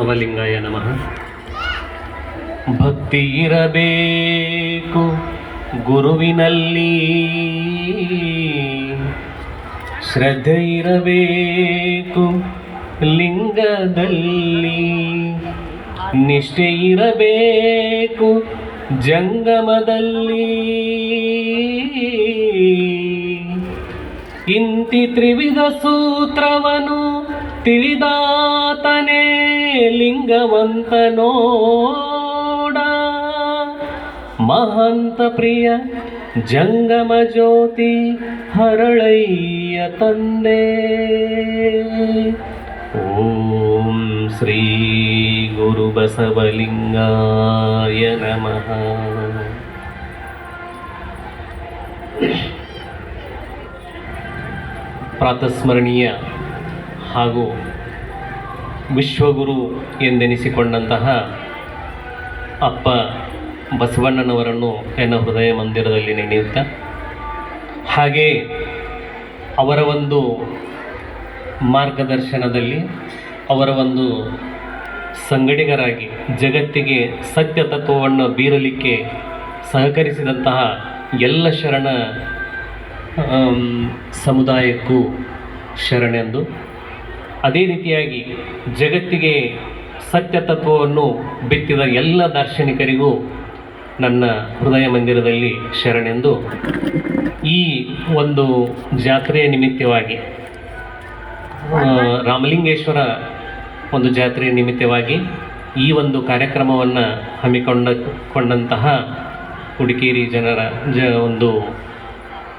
ನವಲಿಂಗಾಯ ನಮಃ. ಭಕ್ತಿ ಇರಬೇಕು ಗುರುವಿನಲ್ಲಿ. ಶ್ರದ್ಧೆ ಇರಬೇಕು ಲಿಂಗದಲ್ಲಿ. ನಿಷ್ಠೆ ಇರಬೇಕು ಜಂಗಮದಲ್ಲಿ. ಇಂತಿ ತ್ರಿವಿಧ ಸೂತ್ರವನು ತಿಳಿದಾತನೇ. ಲಿಂಗವಂತ ನೋಡ ಮಹಂತ ಪ್ರಿಯ ಜಂಗಮ ಜ್ಯೋತಿ, ಹರಳಯ್ಯ ತಂದೆ. ಓಂ ಶ್ರೀ ಗುರು ಬಸವಲಿಂಗಾಯ ನಮಃ. ಪ್ರಾತಸ್ಮರಣೀಯ ಹಾಗೂ ವಿಶ್ವಗುರು ಎಂದೆನಿಸಿಕೊಂಡಂತಹ ಅಪ್ಪ ಬಸವಣ್ಣನವರನ್ನು ನನ್ನ ಹೃದಯ ಮಂದಿರದಲ್ಲಿ ನೆನೆಯುತ್ತಾ, ಹಾಗೆ ಅವರ ಒಂದು ಮಾರ್ಗದರ್ಶನದಲ್ಲಿ ಅವರ ಒಂದು ಸಂಗಡಿಗರಾಗಿ ಜಗತ್ತಿಗೆ ಸತ್ಯ ತತ್ವವನ್ನು ಬೀರಲಿಕ್ಕೆ ಸಹಕರಿಸಿದಂತಹ ಎಲ್ಲ ಶರಣ ಸಮುದಾಯಕ್ಕೂ ಶರಣೆಂದು ಅದೇ ರೀತಿಯಾಗಿ ಜಗತ್ತಿಗೆ ಸತ್ಯ ತತ್ವವನ್ನು ಬಿತ್ತಿದ ಎಲ್ಲ ದಾರ್ಶನಿಕರಿಗೂ ನನ್ನ ಹೃದಯ ಮಂದಿರದಲ್ಲಿ ಶರಣೆಂದು ಈ ಒಂದು ಜಾತ್ರೆಯ ನಿಮಿತ್ತವಾಗಿ ರಾಮಲಿಂಗೇಶ್ವರ ಒಂದು ಜಾತ್ರೆಯ ನಿಮಿತ್ತವಾಗಿ ಈ ಒಂದು ಕಾರ್ಯಕ್ರಮವನ್ನು ಹಮ್ಮಿಕೊಂಡ, ಕೊಂಡಂತಹ ಹುಡುಕೇರಿ ಜನರ, ಜ, ಒಂದು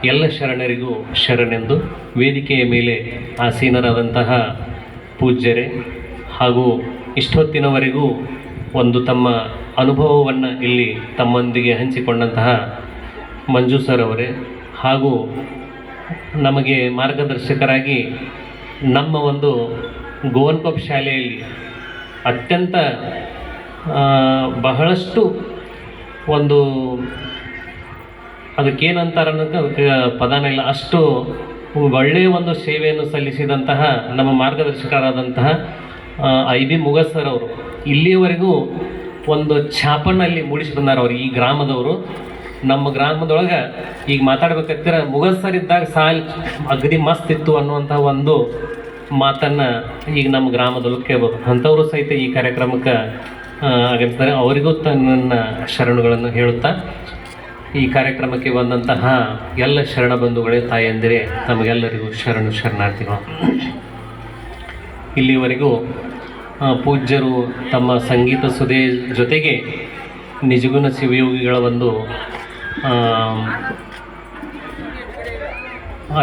ಎಲ್ಲ ಶರಣರಿಗೂ ಶರಣೆಂದು ವೇದಿಕೆಯ ಮೇಲೆ ಆಸೀನರಾದಂತಹ ಪೂಜ್ಯರೇ ಹಾಗೂ ಇಷ್ಟೊತ್ತಿನವರೆಗೂ ಒಂದು ತಮ್ಮ ಅನುಭವವನ್ನು ಇಲ್ಲಿ ತಮ್ಮೊಂದಿಗೆ ಹಂಚಿಕೊಂಡಂತಹ ಮಂಜು ಸರ್ ಅವರೇ ಹಾಗೂ ನಮಗೆ ಮಾರ್ಗದರ್ಶಕರಾಗಿ ನಮ್ಮ ಒಂದು ಗೋವನ್ಕೊಪ್ ಶಾಲೆಯಲ್ಲಿ ಅತ್ಯಂತ ಬಹಳಷ್ಟು ಒಂದು ಅದಕ್ಕೇನಂತಾರೆ ಅನ್ನೋದು ಅದಕ್ಕೆ ಪದನೇ ಇಲ್ಲ, ಅಷ್ಟು ಒಳ್ಳೆಯ ಒಂದು ಸೇವೆಯನ್ನು ಸಲ್ಲಿಸಿದಂತಹ ನಮ್ಮ ಮಾರ್ಗದರ್ಶಕರಾದಂತಹ ಐ ಬಿ ಮುಗಸ್ ಸರ್ ಅವರು. ಇಲ್ಲಿಯವರೆಗೂ ಒಂದು ಛಾಪನಲ್ಲಿ ಮೂಡಿಸಿ ಬಂದಾರ ಅವರು ಈ ಗ್ರಾಮದವರು. ನಮ್ಮ ಗ್ರಾಮದೊಳಗೆ ಈಗ ಮಾತಾಡ್ಬೇಕಾಗ್ತಿರ ಮುಗಸ್ ಸರ್ ಇದ್ದಾಗ ಸಾಲ್ ಅಗದಿ ಮಸ್ತ್ ಇತ್ತು ಅನ್ನುವಂಥ ಒಂದು ಮಾತನ್ನು ಈಗ ನಮ್ಮ ಗ್ರಾಮದಲ್ಲೂ ಕೇಳ್ಬೋದು. ಅಂಥವರು ಸಹಿತ ಈ ಕಾರ್ಯಕ್ರಮಕ್ಕೆ ಆಗಿರ್ತಾರೆ ಅವರಿಗೂ ತನ್ನ ಶರಣುಗಳನ್ನು ಹೇಳುತ್ತಾ ಈ ಕಾರ್ಯಕ್ರಮಕ್ಕೆ ಬಂದಂತಹ ಎಲ್ಲ ಶರಣ ಬಂಧುಗಳೇ, ತಾಯಂದಿರೇ, ತಮಗೆಲ್ಲರಿಗೂ ಶರಣು ಶರಣಾರ್ಥಿಗಳು. ಇಲ್ಲಿವರೆಗೂ ಪೂಜ್ಯರು ತಮ್ಮ ಸಂಗೀತ ಸುದೇ ಜೊತೆಗೆ ನಿಜಗುಣ ಶಿವಯೋಗಿಗಳ ಒಂದು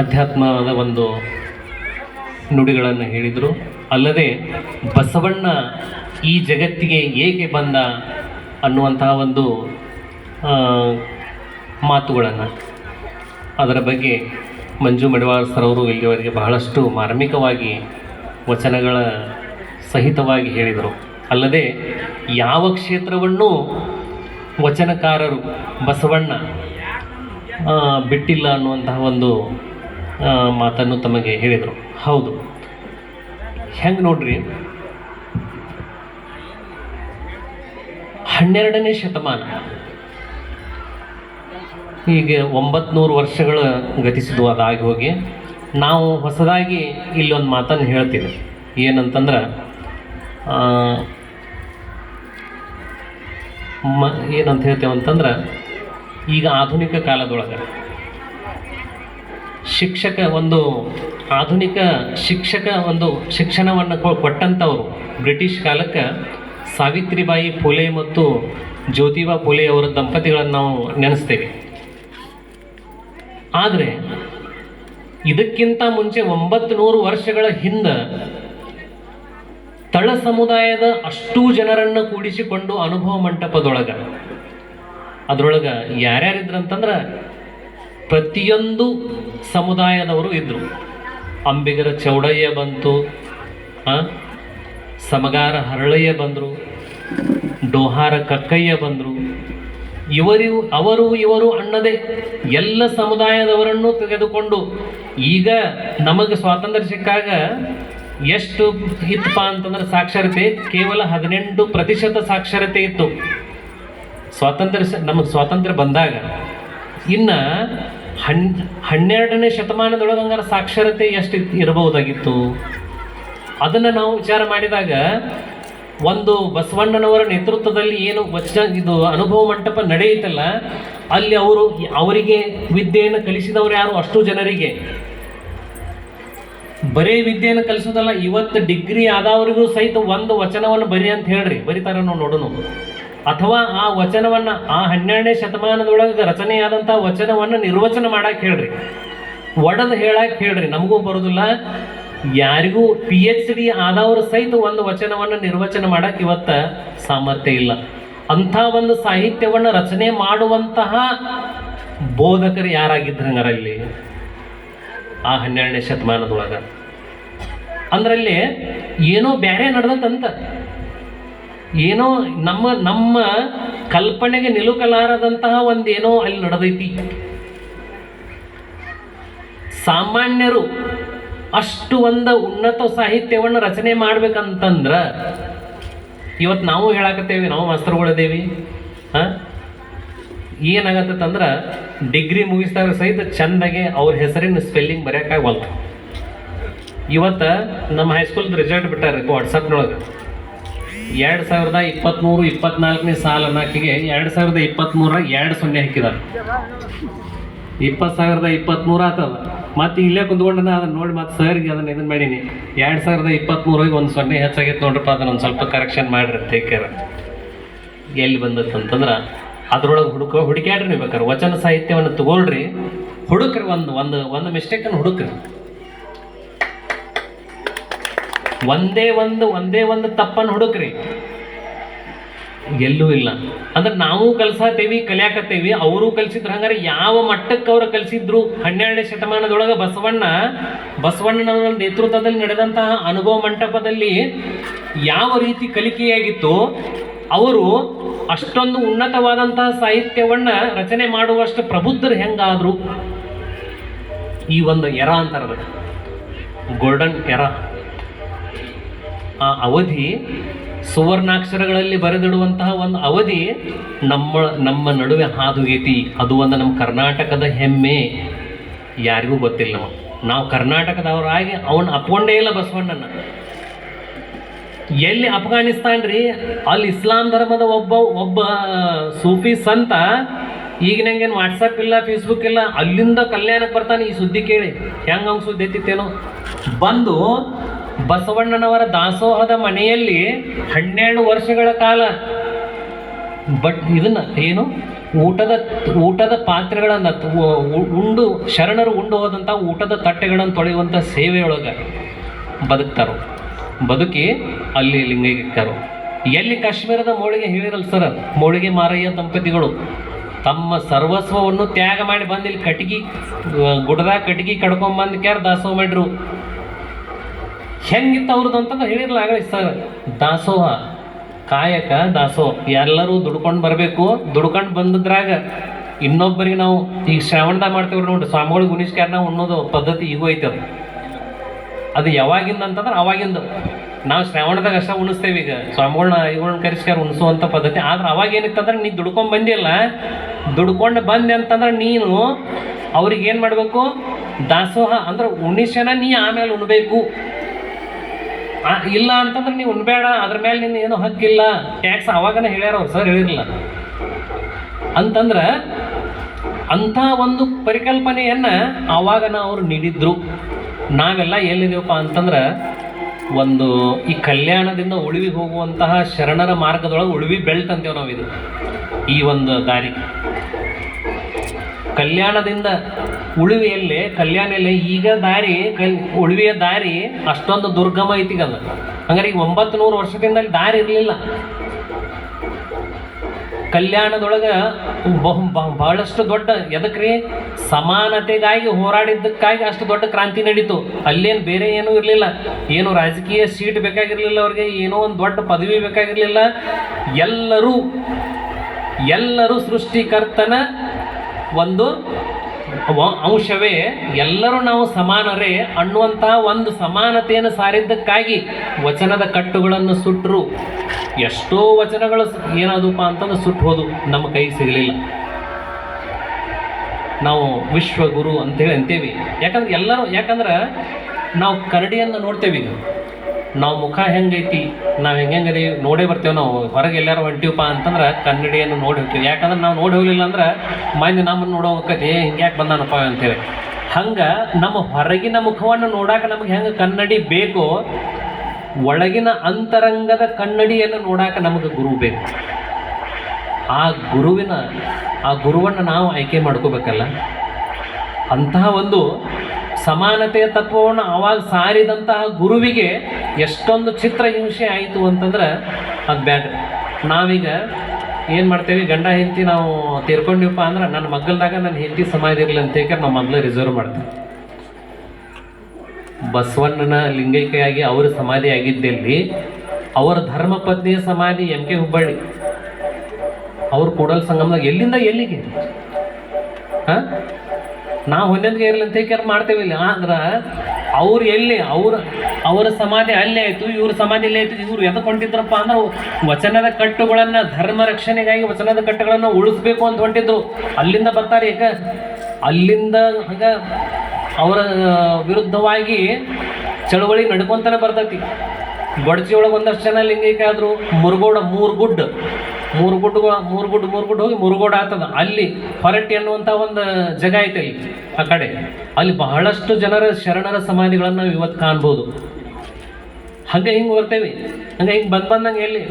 ಆಧ್ಯಾತ್ಮದ ಒಂದು ನುಡಿಗಳನ್ನು ಹೇಳಿದರು. ಅಲ್ಲದೆ, ಬಸವಣ್ಣ ಈ ಜಗತ್ತಿಗೆ ಏಕೆ ಬಂದ ಅನ್ನುವಂತಹ ಒಂದು ಮಾತುಗಳನ್ನು. ಅದರ ಬಗ್ಗೆ ಮಂಜು ಮಡಿವಾಳ ಸರ್ ಅವರು ಇಲ್ಲಿವರೆಗೆ ಬಹಳಷ್ಟು ಮಾರ್ಮಿಕವಾಗಿ ವಚನಗಳ ಸಹಿತವಾಗಿ ಹೇಳಿದರು. ಅಲ್ಲದೆ ಯಾವ ಕ್ಷೇತ್ರವನ್ನು ವಚನಕಾರರು ಬಸವಣ್ಣ ಬಿಟ್ಟಿಲ್ಲ ಅನ್ನುವಂತಹ ಒಂದು ಮಾತನ್ನು ತಮಗೆ ಹೇಳಿದರು. ಹೌದು. ಹೆಂಗೆ ನೋಡ್ರಿ? ಹನ್ನೆರಡನೇ ಶತಮಾನ. ಈಗ ಒಂಬತ್ನೂರು ವರ್ಷಗಳು ಗತಿಸಿದ್ವು ಅದಾಗಿ ಹೋಗಿ, ನಾವು ಹೊಸದಾಗಿ ಇಲ್ಲೊಂದು ಮಾತನ್ನು ಹೇಳ್ತೀವಿ ಏನಂತಂದ್ರೆ ಮ, ಏನಂತ ಹೇಳ್ತೇವೆ ಅಂತಂದ್ರೆ ಈಗ ಆಧುನಿಕ ಕಾಲದೊಳಗೆ ಶಿಕ್ಷಕ ಒಂದು ಆಧುನಿಕ ಶಿಕ್ಷಕ ಒಂದು ಶಿಕ್ಷಣವನ್ನು ಕೊಟ್ಟಂಥವರು ಬ್ರಿಟಿಷ್ ಕಾಲಕ್ಕೆ ಸಾವಿತ್ರಿಬಾಯಿ ಫುಲೆ ಮತ್ತು ಜ್ಯೋತಿಬಾ ಫುಲೆ ಅವರ ದಂಪತಿಗಳನ್ನು ನಾವು ನೆನೆಸ್ತೇವೆ. ಆದರೆ ಇದಕ್ಕಿಂತ ಮುಂಚೆ ಒಂಬತ್ತು ನೂರು ವರ್ಷಗಳ ಹಿಂದೆ ತಳ ಸಮುದಾಯದ ಅಷ್ಟೂ ಜನರನ್ನು ಕೂಡಿಸಿಕೊಂಡು ಅನುಭವ ಮಂಟಪದೊಳಗೆ, ಅದರೊಳಗೆ ಯಾರ್ಯಾರಿದ್ರಂತಂದ್ರೆ ಪ್ರತಿಯೊಂದು ಸಮುದಾಯದವರು ಇದ್ದರು ಅಂಬಿಗರ ಚೌಡಯ್ಯ ಬಂತು ಸಮಗಾರ ಹರಳಯ್ಯ ಬಂದರು, ಡೋಹಾರ ಕಕ್ಕಯ್ಯ ಬಂದರು ಇವರಿವು ಅವರು ಇವರು ಅನ್ನದೆ. ಎಲ್ಲ ಸಮುದಾಯದವರನ್ನು ತೆಗೆದುಕೊಂಡು ಈಗ ನಮಗೆ ಸ್ವಾತಂತ್ರ್ಯ ಸಿಕ್ಕಾಗ ಎಷ್ಟು ಇತ್ತಪ್ಪ ಅಂತಂದ್ರೆ ಸಾಕ್ಷರತೆ, ಕೇವಲ ಹದಿನೆಂಟು ಪ್ರತಿಶತ ಸಾಕ್ಷರತೆ ಇತ್ತು. ಸ್ವಾತಂತ್ರ್ಯ ನಮಗೆ ಸ್ವಾತಂತ್ರ್ಯ ಬಂದಾಗ ಇನ್ನು ಹನ್, ಹನ್ನೆರಡನೇ ಶತಮಾನದೊಳಗೆ ಹಂಗಾರೆ ಸಾಕ್ಷರತೆ ಎಷ್ಟು ಇರಬಹುದಾಗಿತ್ತು? ಅದನ್ನು ನಾವು ವಿಚಾರ ಮಾಡಿದಾಗ ಒಂದು ಬಸವಣ್ಣನವರ ನೇತೃತ್ವದಲ್ಲಿ ಏನು ವಚನ, ಇದು ಅನುಭವ ಮಂಟಪ ನಡೆಯುತ್ತಲ್ಲ, ಅಲ್ಲಿ ಅವರು ಅವರಿಗೆ ವಿದ್ಯೆಯನ್ನು ಕಲಿಸಿದವರು ಯಾರು? ಅಷ್ಟು ಜನರಿಗೆ. ಬರೀ ವಿದ್ಯೆಯನ್ನು ಕಲಿಸೋದಲ್ಲ ಇವತ್ತು ಡಿಗ್ರಿ ಆದವರಿಗೂ ಸಹಿತ ಒಂದು ವಚನವನ್ನು ಬರಿ ಅಂತ ಹೇಳ್ರಿ. ಬರೀತಾರ ನಾವು ನೋಡೋಣ ಅಥವಾ ಆ ವಚನವನ್ನ, ಆ ಹನ್ನೆರಡನೇ ಶತಮಾನದೊಳಗೆ ರಚನೆಯಾದಂಥ ವಚನವನ್ನು ನಿರ್ವಚನ ಮಾಡಕ್ಕೆ ಹೇಳ್ರಿ. ಒಡೆದು ಹೇಳಕ್ಕೆ ಹೇಳ್ರಿ. ನಮಗೂ ಬರೋದಿಲ್ಲ. ಯಾರಿಗೂ ಪಿ ಎಚ್ ಡಿ ಆದವರು ಸಹಿತ ಒಂದು ವಚನವನ್ನು ನಿರ್ವಚನ ಮಾಡಕ್ಕೆ ಇವತ್ತ ಸಾಮರ್ಥ್ಯ ಇಲ್ಲ. ಅಂಥ ಒಂದು ಸಾಹಿತ್ಯವನ್ನು ರಚನೆ ಮಾಡುವಂತಹ ಬೋಧಕರು ಯಾರಾಗಿದ್ರು ಹಂಗಾರ ಇಲ್ಲಿ ಆ ಹನ್ನೆರಡನೇ ಶತಮಾನದೊಳಗ. ಅಂದ್ರಲ್ಲಿ ಏನೋ ಬ್ಯಾರೆ ನಡೆದಂತ ಏನೋ ನಮ್ಮ ನಮ್ಮ ಕಲ್ಪನೆಗೆ ನಿಲುಕಲಾರದಂತಹ ಒಂದೇನೋ ಅಲ್ಲಿ ನಡೆದೈತಿ. ಸಾಮಾನ್ಯರು ಅಷ್ಟು ಒಂದು ಉನ್ನತ ಸಾಹಿತ್ಯವನ್ನು ರಚನೆ ಮಾಡ್ಬೇಕಂತಂದ್ರೆ ಇವತ್ತು ನಾವು ಹೇಳಾಕತ್ತೇವಿ, ನಾವು ಮಾಸ್ತರ್ಗಳಿದೇವಿ, ಹಾಂ? ಏನಾಗತ್ತಂದ್ರೆ ಡಿಗ್ರಿ ಮುಗಿಸಿದಾಗ ಸಹಿತ ಚಂದಾಗೆ ಅವ್ರ ಹೆಸರಿನ ಸ್ಪೆಲ್ಲಿಂಗ್ ಬರೆಯೋಕ್ಕಾಗವಲ್ತು ಇವತ್ತು ನಮ್ಮ ಹೈಸ್ಕೂಲ್ ರಿಸಲ್ಟ್ ಬಿಟ್ಟಾರೆ ವಾಟ್ಸಪ್ನೊಳಗೆ ಎರಡು ಸಾವಿರದ ಇಪ್ಪತ್ತ್ಮೂರು ಇಪ್ಪತ್ನಾಲ್ಕನೇ ಸಾಲ ನಾಲ್ಕಿಗೆ ಎರಡು ಸಾವಿರದ ಇಪ್ಪತ್ತ್ಮೂರಾಗ ಎರಡು ಸೊನ್ನೆ ಹಾಕಿದಾರೆ. ಇಪ್ಪತ್ತು ಸಾವಿರದ ಇಪ್ಪತ್ತ್ಮೂರು ಆತದ. ಮತ್ತೆ ಇಲ್ಲೇ ಕುಂದ್ಕೊಂಡನ ನಾ ಅದನ್ನ ನೋಡಿ ಮತ್ತೆ ಸರ್ಗೆ ಅದನ್ನ ಇದನ್ನ ಮಾಡೀನಿ. ಎರಡು ಸಾವಿರದ ಇಪ್ಪತ್ತ್ಮೂರಿಗೆ ಒಂದು ಸೊನ್ನೆ ಹೆಚ್ಚಾಗಿತ್ತು ನೋಡ್ರಪ್ಪ, ಅದನ್ನ ಒಂದು ಸ್ವಲ್ಪ ಕರೆಕ್ಷನ್ ಮಾಡಿರಿ ಕೇರ್ ಎಲ್ಲಿ ಬಂದತ್ತು ಅಂತಂದ್ರೆ ಅದ್ರೊಳಗೆ ಹುಡುಕ, ಹುಡುಕ್ಯಾಡ್ರಿ ನೀವು ಬೇಕಾದ್ರೆ. ವಚನ ಸಾಹಿತ್ಯವನ್ನು ತಗೊಳ್ರಿ. ಹುಡುಕ್ರಿ ಒಂದು ಒಂದು ಒಂದು ಮಿಸ್ಟೇಕನ್ನು ಹುಡುಕ್ರಿ. ಒಂದೇ ಒಂದು ಒಂದೇ ಒಂದು ತಪ್ಪನ್ನು ಹುಡುಕ್ರಿ. ಎಲ್ಲೂ ಇಲ್ಲ. ಅಂದ್ರೆ ನಾವು ಕಲ್ಸಾತೇವಿ, ಕಲಿಯಾಕತ್ತೇವಿ, ಅವರು ಕಲ್ಸಿದ್ರು ಹಂಗಾರೆ ಯಾವ ಮಟ್ಟಕ್ಕೆ ಅವ್ರು ಕಲಿಸಿದ್ರು ಹನ್ನೆರಡನೇ ಶತಮಾನದೊಳಗೆ ಬಸವಣ್ಣ ಬಸವಣ್ಣನವರ ನೇತೃತ್ವದಲ್ಲಿ ನಡೆದಂತಹ ಅನುಭವ ಮಂಟಪದಲ್ಲಿ ಯಾವ ರೀತಿ ಕಲಿಕೆಯಾಗಿತ್ತು ಅವರು ಅಷ್ಟೊಂದು ಉನ್ನತವಾದಂತಹ ಸಾಹಿತ್ಯವನ್ನ ರಚನೆ ಮಾಡುವಷ್ಟು ಪ್ರಬುದ್ಧರು ಹೆಂಗಾದ್ರು? ಈ ಒಂದು ಎರ ಅಂತಾರದ, ಗೋಲ್ಡನ್ ಎರ. ಆ ಅವಧಿ ಸುವರ್ಣಾಕ್ಷರಗಳಲ್ಲಿ ಬರೆದಿಡುವಂತಹ ಒಂದು ಅವಧಿ ನಮ್ಮ ನಮ್ಮ ನಡುವೆ ಹಾದುಗೈತಿ ಅದು ಒಂದು ನಮ್ಮ ಕರ್ನಾಟಕದ ಹೆಮ್ಮೆ. ಯಾರಿಗೂ ಗೊತ್ತಿಲ್ಲ ನಾವು ನಾವು ಕರ್ನಾಟಕದವರಾಗಿ ಅವನು ಅಪ್ಕೊಂಡೇ ಇಲ್ಲ ಬಸವಣ್ಣನ. ಎಲ್ಲಿ ಅಫ್ಘಾನಿಸ್ತಾನ್ ರೀ? ಅಲ್ಲಿ ಇಸ್ಲಾಂ ಧರ್ಮದ ಒಬ್ಬ ಒಬ್ಬ ಸೂಫಿ ಸಂತ ಈಗ ನಂಗೇನು ವಾಟ್ಸಪ್ ಇಲ್ಲ ಫೇಸ್ಬುಕ್ ಇಲ್ಲ, ಅಲ್ಲಿಂದ ಕಲ್ಯಾಣಕ್ಕೆ ಬರ್ತಾನೆ ಈ ಸುದ್ದಿ ಕೇಳಿ. ಹೆಂಗೆ ಸುದ್ದಿ ಎತ್ತಿತ್ತೇನೋ? ಬಂದು ಬಸವಣ್ಣನವರ ದಾಸೋಹದ ಮನೆಯಲ್ಲಿ ಹನ್ನೆರಡು ವರ್ಷಗಳ ಕಾಲ. ಬಟ್ ಇದನ್ನ ಏನು? ಊಟದ ಊಟದ ಪಾತ್ರೆಗಳನ್ನು ಉಂಡು, ಶರಣರು ಉಂಡು ಹೋದಂಥ ಊಟದ ತಟ್ಟೆಗಳನ್ನು ತೊಳೆಯುವಂಥ ಸೇವೆಯೊಳಗೆ ಬದುಕ್ತಾರೋ. ಬದುಕಿ ಅಲ್ಲಿ ಲಿಂಗೈಕ್ತಾರೋ ಎಲ್ಲಿ ಕಾಶ್ಮೀರದ ಮೋಳಿಗೆ ಹೇಳಿರಲ್ಲ ಸರ್, ಮೋಳಿಗೆ ಮಾರಯ್ಯ ದಂಪತಿಗಳು, ತಮ್ಮ ಸರ್ವಸ್ವವನ್ನು ತ್ಯಾಗ ಮಾಡಿ ಬಂದು ಇಲ್ಲಿ ಕಟ್ಗಿ ಗುಡ್ದಾಗ ಕಟ್ಗಿ ಕಡ್ಕೊಂಬಂದು ಕ್ಯಾರ ದಾಸೋಹ ಮಾಡ್ರು. ಹೆಂಗಿತ್ತು ಅವ್ರದ್ದು ಅಂತಂದ್ರೆ ಹೇಳಿರಲ್ಲ ಆಗಲಿ ಸರ್. ದಾಸೋಹ, ಕಾಯಕ, ದಾಸೋಹ, ಎಲ್ಲರೂ ದುಡ್ಕೊಂಡು ಬರಬೇಕು. ದುಡ್ಕೊಂಡು ಬಂದದ್ರಾಗ ಇನ್ನೊಬ್ಬರಿಗೆ ನಾವು ಈಗ ಶ್ರಾವಣದಾಗ ಮಾಡ್ತೇವ್ರಿ ನೋಡಿ ಸ್ವಾಮಿಗಳಿಗೆ ನಾವು ಉಣ್ಣೋದು ಪದ್ಧತಿ ಈಗೂ ಐತೆ ಅದು. ಅದು ಯಾವಾಗಿಂದ ಅಂತಂದ್ರೆ ಅವಾಗಿಂದು. ನಾವು ಶ್ರಾವಣದಾಗ ಅಷ್ಟೇ ಉಣಿಸ್ತೇವೆ ಈಗ. ಸ್ವಾಮಿಗಳನ್ನ ಇವುಗಳನ್ನ ಕರೆಸ್ಕಾರ ಉಣಿಸುವಂಥ ಪದ್ಧತಿ. ಆದ್ರೆ ಅವಾಗ ಏನಿತ್ತಂದ್ರೆ ನೀ ದುಡ್ಕೊಂಡು ಬಂದಿಲ್ಲ. ದುಡ್ಕೊಂಡು ಬಂದೆ ಅಂತಂದ್ರೆ ನೀನು ಅವ್ರಿಗೆ ಏನು ಮಾಡಬೇಕು? ದಾಸೋಹ ಅಂದ್ರೆ ಉಣಿಸನ ನೀ ಆಮೇಲೆ ಉಣ್ಬೇಕು. ಇಲ್ಲ ಅಂತಂದ್ರೆ ನೀವು ಉಣ್ಬೇಡ, ಅದ್ರ ಮೇಲೆ ನಿನ್ನ ಏನು ಹಕ್ಕಿಲ್ಲ. ಟ್ಯಾಕ್ಸ್ ಅವಾಗನೇ ಹೇಳ್ಯಾರ ಅವ್ರು ಸರ್ ಹೇಳಿರಲಿಲ್ಲ. ಅಂತಂದ್ರೆ ಅಂಥ ಒಂದು ಪರಿಕಲ್ಪನೆಯನ್ನ ಆವಾಗನ ಅವರು ನೀಡಿದ್ರು. ನಾವೆಲ್ಲ ಎಲ್ಲಿದ್ದೀವಪ್ಪ ಅಂತಂದ್ರೆ ಒಂದು ಈ ಕಲ್ಯಾಣದಿಂದ ಉಳಿವಿ ಹೋಗುವಂತಹ ಶರಣರ ಮಾರ್ಗದೊಳಗೆ ಉಳಿವಿ ಬೆಲ್ಟ್ ಅಂತೇವೆ ನಾವು ಇದು. ಈ ಒಂದು ದಾರಿ. ಕಲ್ಯಾಣದಿಂದ ಉಳುವಿಯಲ್ಲಿ ಕಲ್ಯಾಣಲ್ಲಿ ಈಗ ದಾರಿ, ಕಲ್, ಉಳುವೆಯ ದಾರಿ ಅಷ್ಟೊಂದು ದುರ್ಗಮ ಐತಿ ಅದು ಹಂಗಾರೆ ಈಗ ಒಂಬತ್ತು ನೂರು ವರ್ಷದಿಂದ ಅಲ್ಲಿ ದಾರಿ ಇರಲಿಲ್ಲ. ಕಲ್ಯಾಣದೊಳಗೆ ಬಹು, ಬಹಳಷ್ಟು ದೊಡ್ಡ, ಎದಕ್ರಿ? ಸಮಾನತೆಗಾಗಿ ಹೋರಾಡಿದ್ದಕ್ಕಾಗಿ ಅಷ್ಟು ದೊಡ್ಡ ಕ್ರಾಂತಿ ನಡೀತು. ಅಲ್ಲೇನು ಬೇರೆ ಏನೂ ಇರಲಿಲ್ಲ. ಏನು ರಾಜಕೀಯ ಸೀಟ್ ಬೇಕಾಗಿರಲಿಲ್ಲ ಅವ್ರಿಗೆ, ಏನೋ ಒಂದು ದೊಡ್ಡ ಪದವಿ ಬೇಕಾಗಿರಲಿಲ್ಲ. ಎಲ್ಲರೂ ಎಲ್ಲರೂ ಸೃಷ್ಟಿಕರ್ತನ ಒಂದು ಅಂಶವೇ ಎಲ್ಲರೂ ನಾವು ಸಮಾನರೇ ಅನ್ನುವಂತಹ ಒಂದು ಸಮಾನತೆಯನ್ನು ಸಾರಿದ್ದಕ್ಕಾಗಿ ವಚನದ ಕಟ್ಟುಗಳನ್ನು ಸುಟ್ಟರು ಎಷ್ಟೋ ವಚನಗಳು ಏನಾದಪ್ಪ ಅಂತಂದು ಸುಟ್ಟು ನಮ್ಮ ಕೈ ಸಿಗಲಿಲ್ಲ. ನಾವು ವಿಶ್ವಗುರು ಅಂತೇಳಿ ಅಂತೇವಿ. ಯಾಕಂದ್ರೆ ಎಲ್ಲರೂ ಯಾಕಂದ್ರೆ ನಾವು ಕರಡಿಯನ್ನು ನೋಡ್ತೇವೆ ಈಗ. ನಾವು ಮುಖ ಹೆಂಗೈತಿ, ನಾವು ಹೆಂಗೆ ಹೆಂಗದಿ ನೋಡೇ ಬರ್ತೇವೆ ನಾವು. ಹೊರಗೆ ಎಲ್ಲಾರು ಹೊಂಟಿವಪ್ಪ ಅಂತಂದ್ರೆ ಕನ್ನಡಿಯನ್ನು ನೋಡಿ ಹೋಗ್ತೀವಿ. ಯಾಕಂದ್ರೆ ನಾವು ನೋಡಿ ಹೋಗ್ಲಿಲ್ಲ ಅಂದ್ರೆ ಮಂದಿ ನಮ್ಮನ್ನು ನೋಡೋ ಏ ಹಿಂಗ್ಯಾಕೆ ಬಂದಾನಪ್ಪ ಅಂತೇಳಿ. ಹಂಗೆ ನಮ್ಮ ಹೊರಗಿನ ಮುಖವನ್ನು ನೋಡಾಕ ನಮಗೆ ಹೆಂಗೆ ಕನ್ನಡಿ ಬೇಕೋ, ಒಳಗಿನ ಅಂತರಂಗದ ಕನ್ನಡಿಯನ್ನು ನೋಡಾಕ ನಮಗೆ ಗುರು ಬೇಕು. ಆ ಗುರುವಿನ, ಆ ಗುರುವನ್ನು ನಾವು ಆಯ್ಕೆ ಮಾಡ್ಕೋಬೇಕಲ್ಲ. ಅಂತಹ ಒಂದು ಸಮಾನತೆಯ ತತ್ವವನ್ನು ಅವಾಗ ಸಾರಿದಂತಹ ಗುರುವಿಗೆ ಎಷ್ಟೊಂದು ಚಿತ್ರ ಹಿಂಸೆ ಆಯಿತು ಅಂತಂದ್ರೆ ಅದು ಬ್ಯಾಡ ನಾವೀಗ ಏನು ಮಾಡ್ತೇವೆ, ಗಂಡ ಹೆಂಡತಿ ನಾವು ತೀರ್ಕೊಂಡಿವಪ್ಪ ಅಂದ್ರೆ ನನ್ನ ಮಗ್ಗಲ್ದಾಗ ನನ್ನ ಹೆಂಡತಿ ಸಮಾಧಿ ಇರಲಿ ಅಂತ ಹೇಳಿ ನಾವು ಮೊದಲೇ ರಿಸರ್ವ್ ಮಾಡ್ತೀವಿ. ಬಸವಣ್ಣನ ಲಿಂಗೈಕೆಯಾಗಿ ಅವರು ಸಮಾಧಿ ಆಗಿದ್ದಲ್ಲಿ ಅವರ ಧರ್ಮಪತ್ನಿಯ ಸಮಾಧಿ ಎಂ ಕೆ ಹುಬ್ಬಳ್ಳಿ. ಅವ್ರು ಕೂಡಲ್ ಸಂಗಮದಾಗ ಎಲ್ಲಿಂದ ಎಲ್ಲಿಗೆ? ಹಾ? ನಾವು ಹೊಂದಿಗೆ ಇರಲಿ ಅಂತ ಮಾಡ್ತೇವೆ ಇಲ್ಲಿ. ಆದ್ರೆ ಅವ್ರು ಎಲ್ಲಿ? ಅವ್ರ ಅವರ ಸಮಾಧಿ ಅಲ್ಲೇ ಆಯಿತು, ಇವ್ರ ಸಮಾಧಿ ಅಲ್ಲೇ ಆಯಿತು, ಇವ್ರು ಎದಕೊಂಡಿದ್ರಪ್ಪ ಅಂದ್ರೆ ವಚನದ ಕಟ್ಟುಗಳನ್ನು, ಧರ್ಮ ರಕ್ಷಣೆಗಾಗಿ ವಚನದ ಕಟ್ಟುಗಳನ್ನು ಉಳಿಸ್ಬೇಕು ಅಂತ ಹೊಂಟಿದ್ರು. ಅಲ್ಲಿಂದ ಬರ್ತಾರೆ ಈಗ. ಅಲ್ಲಿಂದ ಈಗ ಅವರ ವಿರುದ್ಧವಾಗಿ ಚಳವಳಿ ನಡ್ಕೊಂತಾನೆ ಬರ್ತೈತಿ. ಗೊಡಚಿ ಒಳಗೆ ಒಂದಷ್ಟು ಜನ ಲಿಂಗೈಕ ಆದ್ರು ಮುರುಗೋಡ ಮೂರು ಗುಡ್ ಮೂರು ಗುಡ್ಡು ಮೂರು ಗುಡ್ ಮೂರು ಗುಡ್ಡು ಹೋಗಿ ಮುರುಗೋಡ ಆತದ ಅಲ್ಲಿ ಹೊರಟ್ಟಿ ಅನ್ನುವಂಥ ಒಂದು ಜಾಗ ಐತೆ ಅಲ್ಲಿ, ಆ ಕಡೆ. ಅಲ್ಲಿ ಬಹಳಷ್ಟು ಜನರ ಶರಣರ ಸಮಾಧಿಗಳನ್ನು ನಾವು ಇವತ್ತು ಕಾಣ್ಬೋದು. ಹಂಗೆ ಹಿಂಗೆ ಬರ್ತೇವೆ ಹಂಗೆ ಹಿಂಗೆ ಬಂದು ಬಂದಂಗೆ ಎಲ್ಲಿ?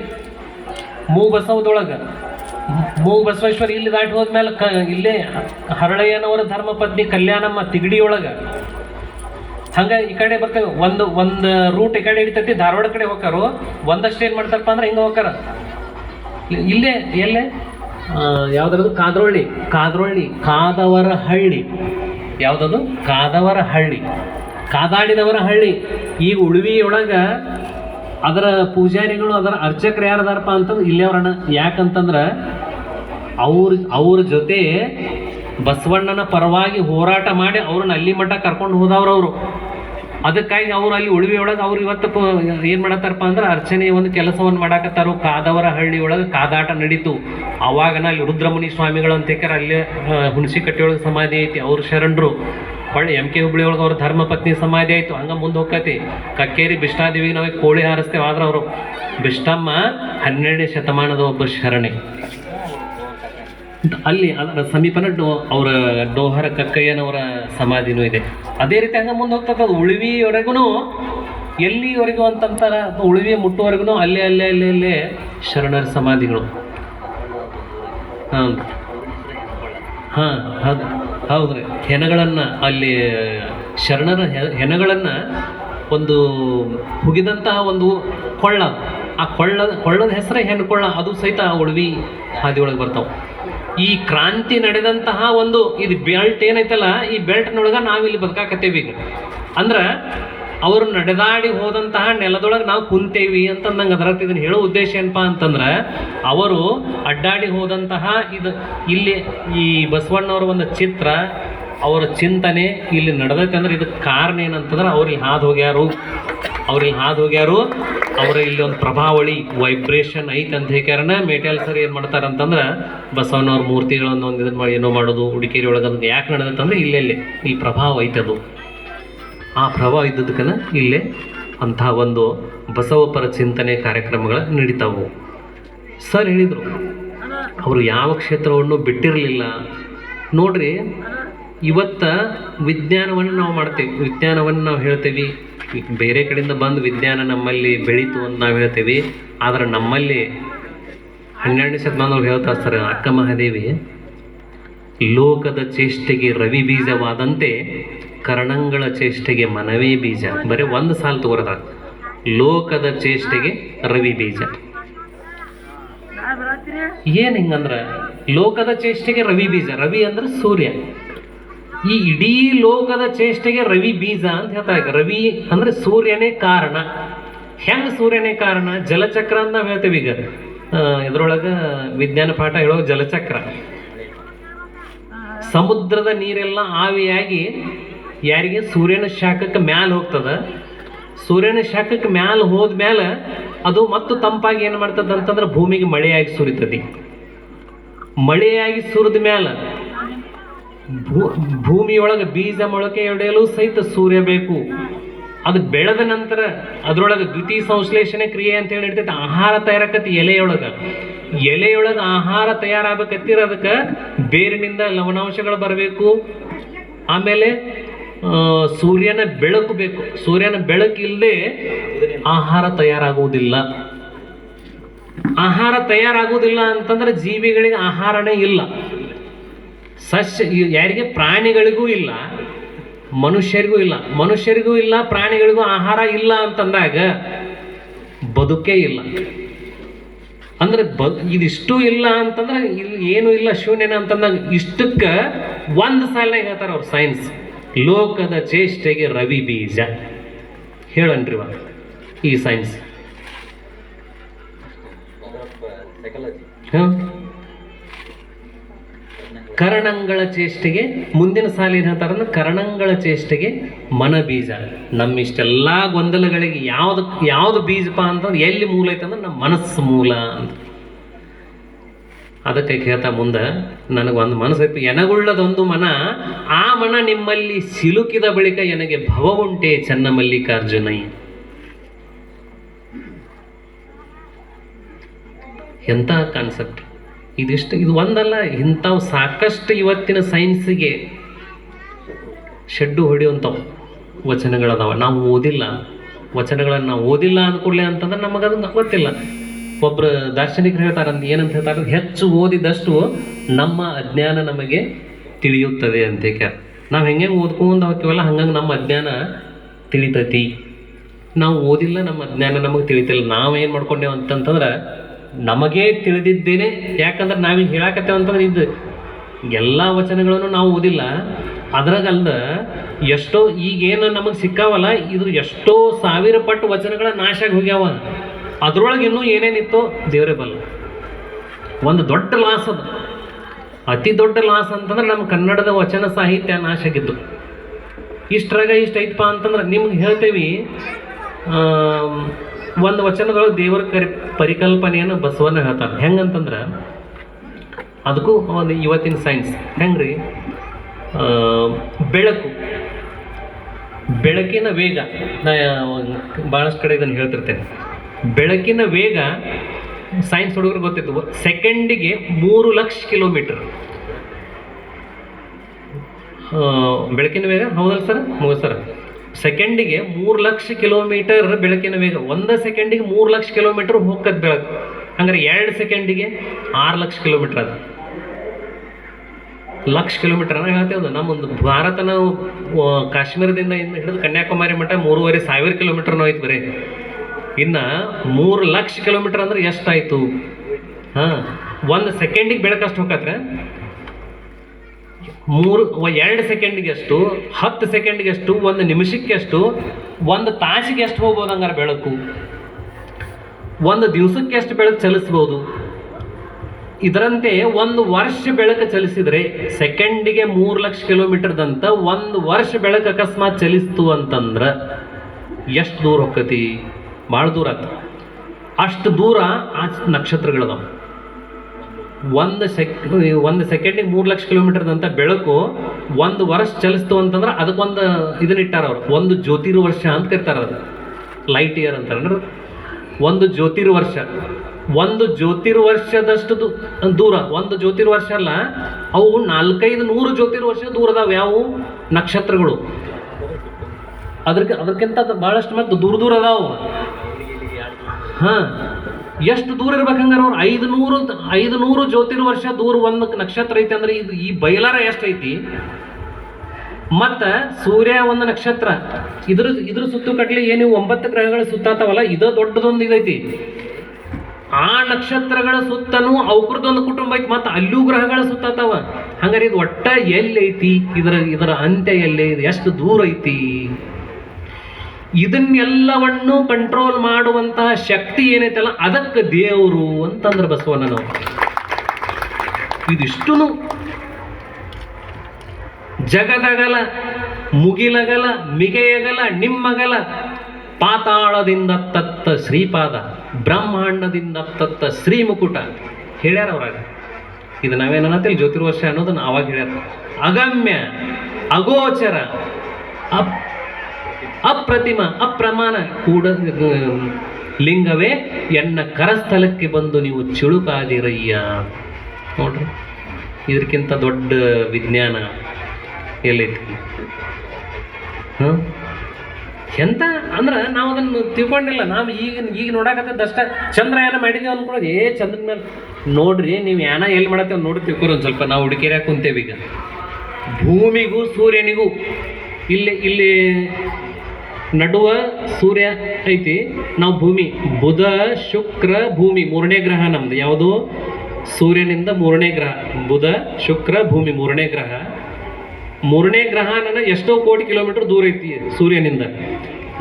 ಮೂಗು ಬಸವದೊಳಗೆ ಮೂಗು ಬಸವೇಶ್ವರ ಇಲ್ಲಿ ದಾಟಿ ಹೋದ್ಮೇಲೆ ಕ ಇಲ್ಲೇ ಹರಳಯ್ಯನವರ ಧರ್ಮಪತ್ನಿ ಕಲ್ಯಾಣಮ್ಮ ತಿಗಡಿಯೊಳಗೆ. ಹಂಗೆ ಈ ಕಡೆ ಬರ್ತೇವೆ. ಒಂದು ಒಂದು ರೂಟ್ ಈ ಕಡೆ ಹಿಡಿತೈತಿ, ಧಾರವಾಡ ಕಡೆ ಹೋಗಾರು ಒಂದಷ್ಟು ಏನು ಮಾಡ್ತಾರಪ್ಪ ಅಂದ್ರೆ ಹಿಂಗೆ ಹೋಗಾರ ಇ- ಇಲ್ಲೇ ಎಲ್ಲೇ? ಯಾವುದರದು ಕಾದ್ರೊಳ್ಳಿ. ಕಾದ್ರೊಳ್ಳಿ. ಕಾದವರ ಹಳ್ಳಿ ಯಾವುದದು? ಕಾದವರ ಹಳ್ಳಿ ಕಾದಾಡಿದವರ ಹಳ್ಳಿ ಈ ಉಳುವಿಯೊಳಗೆ ಅದರ ಪೂಜಾರಿಗಳು, ಅದರ ಅರ್ಚಕರು ಯಾರದಾರಪ್ಪ ಅಂತಂದ್ರೆ ಇಲ್ಲೇ ಅವ್ರಣ್ಣ. ಯಾಕಂತಂದ್ರೆ ಅವ್ರ ಅವ್ರ ಜೊತೆ ಬಸವಣ್ಣನ ಪರವಾಗಿ ಹೋರಾಟ ಮಾಡಿ ಅವ್ರನ್ನ ಅಲ್ಲಿ ಮಟ್ಟ ಕರ್ಕೊಂಡು ಹೋದವ್ರು ಅವರು ಅದಕ್ಕಾಗಿ ಅವ್ರು ಅಲ್ಲಿ ಉಳಿವಿ ಒಳಗೆ ಅವ್ರು ಇವತ್ತು ಏನು ಮಾಡತ್ತಾರಪ್ಪ ಅಂದ್ರೆ ಅರ್ಚನೆ ಒಂದು ಕೆಲಸವನ್ನು ಮಾಡಾಕತ್ತಾರು. ಕಾದವರ ಹಳ್ಳಿ ಒಳಗೆ ಕಾದಾಟ ನಡೀತು. ಅವಾಗನ ಅಲ್ಲಿ ರುದ್ರಮುನಿ ಸ್ವಾಮಿಗಳು ಅಂತ ಅಲ್ಲಿ ಅಲ್ಲೇ ಹುಣಸಿ ಕಟ್ಟೆಯೊಳಗೆ ಸಮಾಧಿ ಐತಿ, ಅವ್ರ ಶರಣರು. ಹೊಳ್ಳಿ ಎಂ ಕೆ ಹುಬ್ಳಿ ಒಳಗೆ ಅವ್ರ ಧರ್ಮಪತ್ನಿ ಸಮಾಧಿ ಆಯಿತು. ಹಂಗ ಮುಂದೆ ಹೋಗ್ತೈತಿ. ಕಕ್ಕೇರಿ ಬಿಷ್ಣಾದೇವಿಗೆ ನಾವು ಕೋಳಿ ಹಾರಿಸ್ತೇವೆ ಆದ್ರೆ ಅವರು. ಬಿಷ್ಟಮ್ಮ ಹನ್ನೆರಡನೇ ಶತಮಾನದ ಒಬ್ಬ ಶರಣೆ. ಅಲ್ಲಿ ಅದರ ಸಮೀಪನ ಡೋ ಅವರ ಡೋಹರ ಕಕ್ಕಯ್ಯನವರ ಸಮಾಧಿನೂ ಇದೆ. ಅದೇ ರೀತಿ ಹಂಗೆ ಮುಂದೆ ಹೋಗ್ತದೆ ಅದು ಉಳಿವಿವರೆಗೂ ಎಲ್ಲಿವರೆಗೂ ಅಂತಂತಾರೆ ಉಳಿವಿ ಮುಟ್ಟುವರೆಗೂ ಅಲ್ಲೇ ಅಲ್ಲೇ ಅಲ್ಲೇ ಅಲ್ಲೇ ಶರಣರ ಸಮಾಧಿಗಳು. ಹಾಂ ಹಾಂ, ಹೌದು ಹೌದು ರೀ ಹೆಣಗಳನ್ನು ಅಲ್ಲಿ ಶರಣರ ಹೆಣಗಳನ್ನು ಒಂದು ಹುಗಿದಂತಹ ಒಂದು ಕೊಳ್ಳ, ಆ ಕೊಳ್ಳದ ಕೊಳ್ಳದ ಹೆಸರೇ ಹೆಣ್ಣು ಕೊಳ್ಳ, ಅದು ಸಹಿತ ಆ ಉಳ್ವಿ ಹಾದಿಯೊಳಗೆ ಬರ್ತಾವೆ. ಈ ಕ್ರಾಂತಿ ನಡೆದಂತಹ ಒಂದು ಇದು ಬೆಲ್ಟ್ ಏನೈತಲ್ಲ, ಈ ಬೆಲ್ಟ್ನೊಳಗೆ ನಾವಿಲ್ಲಿ ಬದುಕಾಕತ್ತೇವಿ ಈಗ. ಅಂದ್ರೆ, ಅವರು ನಡೆದಾಡಿ ಹೋದಂತಹ ನೆಲದೊಳಗೆ ನಾವು ಕುಂತೇವಿ ಅಂತ ನಂಗೆ ಅದರ ಇದನ್ನ ಹೇಳೋ ಉದ್ದೇಶ ಏನಪ್ಪ ಅಂತಂದ್ರೆ, ಅವರು ಅಡ್ಡಾಡಿ ಹೋದಂತಹ ಇದು, ಇಲ್ಲಿ ಈ ಬಸವಣ್ಣವರ ಒಂದು ಚಿತ್ರ ಅವರ ಚಿಂತನೆ ಇಲ್ಲಿ ನಡೆದೈತೆ ಅಂದ್ರೆ ಇದಕ್ಕೆ ಕಾರಣ ಏನಂತಂದ್ರೆ ಅವ್ರಿಗೆ ಹಾದು ಹೋಗ್ಯಾರು. ಅವ್ರಿಗೆ ಹಾದು ಹೋಗ್ಯಾರು. ಅವರ ಇಲ್ಲಿ ಒಂದು ಪ್ರಭಾವಳಿ ವೈಬ್ರೇಷನ್ ಐತೆ ಅಂತ ಹೇಳ್ಯಾರನ ಮೇಟ್ಯಾಲ್ ಸರ್ ಏನು ಮಾಡ್ತಾರೆ ಅಂತಂದ್ರೆ ಬಸವನವ್ರ ಮೂರ್ತಿಗಳನ್ನು ಒಂದು ಇದನ್ನು ಮಾಡಿ ಏನೋ ಮಾಡೋದು ಹುಡುಕೇರಿ ಒಳಗೆ ಅದಕ್ಕೆ ಯಾಕೆ ನಡೆದೈತಂದ್ರೆ ಇಲ್ಲೇ ಇಲ್ಲಿ, ಈ ಪ್ರಭಾವ ಐತೆ ಅದು. ಆ ಪ್ರಭಾವ ಇದ್ದದಕ್ಕನ ಇಲ್ಲೇ ಅಂಥ ಒಂದು ಬಸವಪರ ಚಿಂತನೆ ಕಾರ್ಯಕ್ರಮಗಳು ನಡೀತಾವು. ಸರ್ ಹೇಳಿದರು, ಅವರು ಯಾವ ಕ್ಷೇತ್ರವನ್ನು ಬಿಟ್ಟಿರಲಿಲ್ಲ. ನೋಡ್ರಿ ಇವತ್ತ ವಿಜ್ಞಾನವನ್ನು ನಾವು ಮಾಡ್ತೇವೆ. ವಿಜ್ಞಾನವನ್ನು ನಾವು ಹೇಳ್ತೇವೆ. ಬೇರೆ ಕಡೆಯಿಂದ ಬಂದು ವಿಜ್ಞಾನ ನಮ್ಮಲ್ಲಿ ಬೆಳೀತು ಅಂತ ನಾವು ಹೇಳ್ತೇವೆ. ಆದರೆ ನಮ್ಮಲ್ಲಿ ಹನ್ನೆರಡನೇ ಶತಮಾನದವ್ರು ಹೇಳ್ತಾ ಸರ್ ಅಕ್ಕ ಮಹಾದೇವಿ ಲೋಕದ ಚೇಷ್ಟೆಗೆ ರವಿ ಬೀಜವಾದಂತೆ ಕರ್ಣಂಗಳ ಚೇಷ್ಟೆಗೆ ಮನವೇ ಬೀಜ. ಬರೀ ಒಂದು ಸಾಲು ತಗೋರದ ಲೋಕದ ಚೇಷ್ಟೆಗೆ ರವಿ ಬೀಜ. ಏನು ಹಿಂಗಂದ್ರೆ? ಲೋಕದ ಚೇಷ್ಟೆಗೆ ರವಿ ಬೀಜ. ರವಿ ಅಂದ್ರೆ ಸೂರ್ಯ. ಈ ಇಡೀ ಲೋಕದ ಚೇಷ್ಟೆಗೆ ರವಿ ಬೀಜ ಅಂತ ಹೇಳ್ತಾರೆ ಇದ್ದಾರೆ. ರವಿ ಅಂದ್ರೆ ಸೂರ್ಯನೇ ಕಾರಣ. ಹೆಂಗ್ ಸೂರ್ಯನೇ ಕಾರಣ? ಜಲಚಕ್ರ ಅಂತ ನಾವು ಹೇಳ್ತೇವೆ ಈಗ. ಇದ್ರೊಳಗ ವಿಜ್ಞಾನ ಪಾಠ ಹೇಳೋ ಜಲಚಕ್ರ. ಸಮುದ್ರದ ನೀರೆಲ್ಲ ಆವಿಯಾಗಿ ಯಾರಿಗೆ? ಸೂರ್ಯನ ಶಾಖಕ್ಕೆ ಮ್ಯಾಲ ಹೋಗ್ತದ. ಸೂರ್ಯನ ಶಾಖಕ್ಕೆ ಮ್ಯಾಲ ಹೋದ್ಮೇಲೆ ಅದು ಮತ್ತು ತಂಪಾಗಿ ಏನು ಮಾಡ್ತದ ಅಂತಂದ್ರೆ ಭೂಮಿಗೆ ಮಳೆಯಾಗಿ ಸುರಿತದೆ. ಮಳೆಯಾಗಿ ಸುರಿದ ಮ್ಯಾಲ ಭೂಮಿಯೊಳಗೆ ಬೀಜ ಮೊಳಕೆ ಒಡೆಯಲು ಸಹಿತ ಸೂರ್ಯ ಬೇಕು. ಅದು ಬೆಳೆದ ನಂತರ ಅದ್ರೊಳಗೆ ದ್ವಿತೀಯ ಸಂಶ್ಲೇಷಣೆ ಕ್ರಿಯೆ ಅಂತ ಹೇಳಿ ಇರ್ತೈತೆ ಆಹಾರ ತಯಾರಕತಿ ಎಲೆಯೊಳಗೆ. ಎಲೆಯೊಳಗೆ ಆಹಾರ ತಯಾರಾಗಬೇಕತ್ತಿರ ಅದಕ್ಕೆ ಬೇರಿನಿಂದ ಲವಣಾಂಶಗಳು ಬರಬೇಕು. ಆಮೇಲೆ ಸೂರ್ಯನ ಬೆಳಕು ಬೇಕು. ಸೂರ್ಯನ ಬೆಳಕಿಲ್ಲದೆ ಆಹಾರ ತಯಾರಾಗುವುದಿಲ್ಲ. ಆಹಾರ ತಯಾರಾಗುವುದಿಲ್ಲ ಅಂತಂದ್ರೆ ಜೀವಿಗಳಿಗೆ ಆಹಾರನೇ ಇಲ್ಲ. ಸಸ್ಯ ಯಾರಿಗೆ ಪ್ರಾಣಿಗಳಿಗೂ ಇಲ್ಲ, ಮನುಷ್ಯರಿಗೂ ಇಲ್ಲ. ಮನುಷ್ಯರಿಗೂ ಇಲ್ಲ, ಪ್ರಾಣಿಗಳಿಗೂ ಆಹಾರ ಇಲ್ಲ ಅಂತಂದಾಗ ಬದುಕೇ ಇಲ್ಲ. ಅಂದ್ರೆ ಬ ಇದಿಷ್ಟು ಇಲ್ಲ ಅಂತಂದ್ರೆ ಇಲ್ಲಿ ಏನು ಇಲ್ಲ, ಶೂನ್ಯನ ಅಂತಂದಾಗ ಇಷ್ಟಕ್ಕೆ ಒಂದು ಸಾಲಿನಾಗ ಹೇಳ್ತಾರೆ ಅವ್ರು ಸೈನ್ಸ್ ಲೋಕದ ಚೇಷ್ಟೆಗೆ ರವಿ ಬೀಜ. ಹೇಳನ್ರಿ ಈ ಸೈನ್ಸ್ ಹಾಂ ಕರಣಂಗಳ ಚೇಷ್ಟೆಗೆ ಮುಂದಿನ ಸಾಲಿನ ಹೇಳ್ತಾರನ್ನ ಕರಣಂಗಳ ಚೇಷ್ಟೆಗೆ ಮನ ಬೀಜ. ನಮ್ಮ ಇಷ್ಟೆಲ್ಲ ಗೊಂದಲಗಳಿಗೆ ಯಾವ್ದು ಯಾವ್ದು ಬೀಜಪ್ಪ ಅಂತಂದ್ರೆ ಎಲ್ಲಿ ಮೂಲ ಐತಂದ್ರೆ ನಮ್ಮ ಮನಸ್ಸು ಮೂಲ ಅಂತ. ಅದಕ್ಕೆ ಕೇಳ್ತಾ ಮುಂದೆ, ನನಗೆ ಒಂದು ಮನಸ್ಸೈತಿ ಎನಗುಳ್ಳದೊಂದು ಮನ, ಆ ಮನ ನಿಮ್ಮಲ್ಲಿ ಸಿಲುಕಿದ ಬಳಿಕ ನನಗೆ ಭವವುಂಟೆ ಚೆನ್ನ ಮಲ್ಲಿಕಾರ್ಜುನೈ ಎಂಥ ಕಾನ್ಸೆಪ್ಟ್ ಇದಿಷ್ಟು ಇದು ಒಂದಲ್ಲ, ಇಂಥವು ಸಾಕಷ್ಟು ಇವತ್ತಿನ ಸೈನ್ಸಿಗೆ ಶೆಡ್ಡು ಹೊಡೆಯುವಂಥವು ವಚನಗಳದಾವ. ನಾವು ಓದಿಲ್ಲ. ವಚನಗಳನ್ನು ನಾವು ಓದಿಲ್ಲ ಅಂದ್ಕೊಡ್ಲಿ ಅಂತಂದ್ರೆ ನಮಗದು ಗೊತ್ತಿಲ್ಲ. ಒಬ್ಬರು ದಾರ್ಶನಿಕರು ಹೇಳ್ತಾರೆ ಅಂತ ಏನಂತ ಹೇಳ್ತಾರೆ? ಹೆಚ್ಚು ಓದಿದಷ್ಟು ನಮ್ಮ ಅಜ್ಞಾನ ನಮಗೆ ತಿಳಿಯುತ್ತದೆ ಅಂತ ಕ್ಯಾ ನಾವು ಹೆಂಗೆ ಓದ್ಕೊಂಡು ಹೋಗ್ತೀವಲ್ಲ ಹಂಗಂಗೆ ನಮ್ಮ ಅಜ್ಞಾನ ತಿಳಿತೈತಿ. ನಾವು ಓದಿಲ್ಲ, ನಮ್ಮ ಅಜ್ಞಾನ ನಮಗೆ ತಿಳಿತಿಲ್ಲ. ಏನು ಮಾಡ್ಕೊಂಡೇವು ಅಂತಂತಂದ್ರೆ ನಮಗೇ ತಿಳಿದಿದ್ದೇನೆ. ಯಾಕಂದ್ರೆ ನಾವೀಗ ಹೇಳಾಕತ್ತೇವೆ ಅಂತಂದ್ರೆ ಇದು ಎಲ್ಲ ವಚನಗಳನ್ನು ನಾವು ಓದಿಲ್ಲ. ಅದ್ರಾಗಲ್ದ ಎಷ್ಟೋ ಈಗೇನು ನಮಗೆ ಸಿಕ್ಕಾವಲ್ಲ, ಇದು ಎಷ್ಟೋ ಸಾವಿರ ಪಟ್ಟು ವಚನಗಳ ನಾಶ ಆಗಿ ಹೋಗ್ಯಾವ. ಅದ್ರೊಳಗೆ ಇನ್ನೂ ಏನೇನಿತ್ತೋ ದೇವರೇ ಬಲ್ಲ. ಒಂದು ದೊಡ್ಡ ಲಾಸ್ ಅದು. ಅತಿ ದೊಡ್ಡ ಲಾಸ್ ಅಂತಂದ್ರೆ ನಮ್ಮ ಕನ್ನಡದ ವಚನ ಸಾಹಿತ್ಯ ನಾಶ ಆಗಿದ್ದು. ಇಷ್ಟರಾಗ ಇಷ್ಟ ಐತಪ್ಪ ಅಂತಂದ್ರೆ ನಿಮ್ಗೆ ಹೇಳ್ತೇವಿ ಒಂದು ವಚನದೊಳಗೆ ದೇವರ ಕರಿ, ಪರಿಕಲ್ಪನೆಯನ್ನು ಬಸವನ ಹೇಳ್ತಾರೆ ಹೆಂಗಂತಂದ್ರೆ, ಅದಕ್ಕೂ ಒಂದು ಇವತ್ತಿನ ಸೈನ್ಸ್ ಹೆಂಗ್ರಿ? ಬೆಳಕು. ಬೆಳಕಿನ ವೇಗ. ನಾ ಭಾಳಷ್ಟು ಕಡೆ ಇದನ್ನು ಹೇಳ್ತಿರ್ತೇನೆ. ಬೆಳಕಿನ ವೇಗ ಸೈನ್ಸ್ ಹುಡುಗರು ಗೊತ್ತಿತ್ತು. ಸೆಕೆಂಡಿಗೆ ಮೂರು ಲಕ್ಷ ಕಿಲೋಮೀಟರ್. ಬೆಳಕಿನ ವೇಗ? ಹೌದಲ್ಲ ಸರ್? ಹೌದು ಸರ್? ಸೆಕೆಂಡಿಗೆ ಮೂರು ಲಕ್ಷ ಕಿಲೋಮೀಟರ್ ಬೆಳಕಿನ ವೇಗ. ಒಂದು ಸೆಕೆಂಡಿಗೆ ಮೂರು ಲಕ್ಷ ಕಿಲೋಮೀಟರ್ ಹೋಗ್ತದೆ ಬೆಳಕು. ಹಂಗಾರೆ ಎರಡು ಸೆಕೆಂಡಿಗೆ ಆರು ಲಕ್ಷ ಕಿಲೋಮೀಟರ್ ಅದು. ಲಕ್ಷ ಕಿಲೋಮೀಟರ್ ಅನ್ನೋ ಹೇಳ್ತೇವೆ ನಮ್ಮೊಂದು ಭಾರತ ನಾವು ಆ, ಕಾಶ್ಮೀರದಿಂದ ಇನ್ನು ಹಿಡಿದು ಕನ್ಯಾಕುಮಾರಿ ಮಟ್ಟ ಮೂರುವರೆ ಸಾವಿರ ಕಿಲೋಮೀಟರ್ನೂ ಐತೆ ಬರೀ. ಇನ್ನು ಮೂರು ಲಕ್ಷ ಕಿಲೋಮೀಟರ್ ಅಂದ್ರೆ ಎಷ್ಟಾಯಿತು ಹಾಂ ಒಂದು ಸೆಕೆಂಡಿಗೆ ಬೆಳಕಷ್ಟು ಹೋಗತ್ರೆ ಮೂರು ಎರಡು ಸೆಕೆಂಡಿಗೆ ಎಷ್ಟು ಹತ್ತು ಸೆಕೆಂಡಿಗೆ ಎಷ್ಟು ಒಂದು ನಿಮಿಷಕ್ಕೆ ಎಷ್ಟು ಒಂದು ತಾಸಿಗೆ ಎಷ್ಟು ಹೋಗ್ಬೋದು ಹಂಗಾರೆ ಬೆಳಕು. ಒಂದು ದಿವಸಕ್ಕೆ ಎಷ್ಟು ಬೆಳಕು ಚಲಿಸ್ಬೋದು. ಇದರಂತೆ ಒಂದು ವರ್ಷ ಬೆಳಕು ಚಲಿಸಿದರೆ ಸೆಕೆಂಡಿಗೆ ಮೂರು ಲಕ್ಷ ಕಿಲೋಮೀಟರ್ದಂತ ಒಂದು ವರ್ಷ ಬೆಳಕು ಅಕಸ್ಮಾತ್ ಚಲಿಸ್ತು ಅಂತಂದ್ರೆ ಎಷ್ಟು ದೂರ ಹೊಕ್ಕತಿ ಭಾಳ ದೂರ ಆಗ್ತದೆ ಅಷ್ಟು ದೂರ ಆ ನಕ್ಷತ್ರಗಳದಾವ. ಒಂದು ಸೆಕ್ ಒಂದು ಸೆಕೆಂಡಿಗೆ ಮೂರು ಲಕ್ಷ ಕಿಲೋಮೀಟರ್ದಂಥ ಬೆಳಕು ಒಂದು ವರ್ಷ ಚಲಿಸ್ತು ಅಂತಂದ್ರೆ ಅದಕ್ಕೊಂದು ಇದನ್ನ ಇಟ್ಟಾರ ಅವ್ರು. ಒಂದು ಜ್ಯೋತಿರ್ವರ್ಷ ಅಂತ ಕರಿತಾರೆ ಅದು ಲೈಟ್ ಇಯರ್ ಅಂತಾರೆ ಒಂದು ಜ್ಯೋತಿರ್ವರ್ಷ. ಒಂದು ಜ್ಯೋತಿರ್ ವರ್ಷದಷ್ಟು ದೂರ. ಒಂದು ಜ್ಯೋತಿರ್ವರ್ಷ ಅಲ್ಲ, ಅವು ನಾಲ್ಕೈದು ನೂರು ಜ್ಯೋತಿರ್ ವರ್ಷ ಅದಾವ. ಯಾವು? ನಕ್ಷತ್ರಗಳು. ಅದಕ್ಕೆ, ಅದಕ್ಕಿಂತ ಅದು ಭಾಳಷ್ಟು ಮತ್ತು ದೂರ ದೂರ ಅದಾವು. ಹಾಂ. ಎಷ್ಟು ದೂರ ಇರ್ಬೇಕು ಹಂಗಾರೆ ಅವ್ರು? ಐದು ನೂರು ಐದು ನೂರು ಜ್ಯೋತಿರ್ವರ್ಷ ದೂರ ಒಂದು ನಕ್ಷತ್ರ ಐತಿ ಅಂದ್ರೆ ಇದು ಈ ಬಯಲಾರ ಎಷ್ಟು ಐತಿ ಮತ್ತು ಸೂರ್ಯ ಒಂದು ನಕ್ಷತ್ರ, ಇದ್ರ ಇದ್ರ ಸುತ್ತು ಕಟ್ಲಿ ಏನು ಒಂಬತ್ತು ಗ್ರಹಗಳ ಸುತ್ತಾತವಲ್ಲ, ಇದು ದೊಡ್ಡದೊಂದು ಇದೈತಿ. ಆ ನಕ್ಷತ್ರಗಳ ಸುತ್ತನೂ ಅವ್ರದ್ದೊಂದು ಕುಟುಂಬ ಐತಿ, ಮತ್ತು ಅಲ್ಲೂ ಗ್ರಹಗಳ ಸುತ್ತಾತವ. ಹಂಗಾರೆ ಇದು ಒಟ್ಟ ಎಲ್ಲೈತಿ ಇದರ ಇದರ ಅಂತ್ಯ ಎಲ್ಲೇ? ಇದು ಎಷ್ಟು ದೂರ ಐತಿ? ಇದನ್ನೆಲ್ಲವನ್ನು ಕಂಟ್ರೋಲ್ ಮಾಡುವಂತಹ ಶಕ್ತಿ ಏನೈತಲ್ಲ ಅದಕ್ಕೆ ದೇವರು ಅಂತಂದ್ರೆ ಬಸವಣ್ಣ ನಾವು ಇದಿಷ್ಟು ಜಗದಗಲ, ಮುಗಿಲಗಲ, ಮಿಗೆಯಗಲ, ನಿಮ್ಮಗಲ, ಪಾತಾಳದಿಂದ ತತ್ತ ಶ್ರೀಪಾದ, ಬ್ರಹ್ಮಾಂಡದಿಂದ ತತ್ತ ಶ್ರೀಮುಕುಟ. ಹೇಳ್ಯಾರ ಅವ್ರಾಗ. ಇದು ನಾವೇನಂತೇಳಿ ಜ್ಯೋತಿರ್ವರ್ಷ ಅನ್ನೋದನ್ನ ಅವಾಗ ಹೇಳ್ಯಾರ. ಅಗಮ್ಯ, ಅಗೋಚರ, ಅಪ್ ಅಪ್ರತಿಮ, ಅಪ್ರಮಾಣ ಕೂಡ ಲಿಂಗವೇ, ಎನ್ನ ಕರಸ್ಥಲಕ್ಕೆ ಬಂದು ನೀವು ಚಿಳುಕಾದಿರಯ್ಯ. ನೋಡ್ರಿ ಇದಕ್ಕಿಂತ ದೊಡ್ಡ ವಿಜ್ಞಾನ ಎಲ್ಲೈತಿ. ಎಂತ ಅಂದ್ರೆ ನಾವು ಅದನ್ನು ತಿಳ್ಕೊಂಡಿಲ್ಲ. ನಾವು ಈಗ ಈಗ ನೋಡಕತ್ತದ ಅಷ್ಟ ಚಂದ್ರಯಾನ ಮಾಡಿದೀವಿ ಅನ್ಕೊಳ್ಳೋದು. ಏ, ಚಂದ್ರನ ಮೇಲೆ ನೋಡ್ರಿ, ನೀವು ಯಾನ ಎಲ್ಲಿ ಮಾಡತ್ತೇವೆ ನೋಡಿ ತಿಳ್ಕೊರಿ ಒಂದು ಸ್ವಲ್ಪ. ನಾವು ಹುಡುಕಿರ ಕುಂತೇವೆ ಈಗ? ಭೂಮಿಗೂ ಸೂರ್ಯನಿಗೂ. ಇಲ್ಲಿ ಇಲ್ಲಿ ನಡುವ ಸೂರ್ಯ ಐತಿ. ನಾವು ಭೂಮಿ, ಬುಧ, ಶುಕ್ರ, ಭೂಮಿ, ಮೂರನೇ ಗ್ರಹ ನಮ್ದು. ಯಾವುದು? ಸೂರ್ಯನಿಂದ ಮೂರನೇ ಗ್ರಹ. ಬುಧ, ಶುಕ್ರ, ಭೂಮಿ, ಮೂರನೇ ಗ್ರಹ. ಮೂರನೇ ಗ್ರಹ ನನ್ನ ಎಷ್ಟೋ ಕೋಟಿ ಕಿಲೋಮೀಟರ್ ದೂರ ಐತಿ ಸೂರ್ಯನಿಂದ.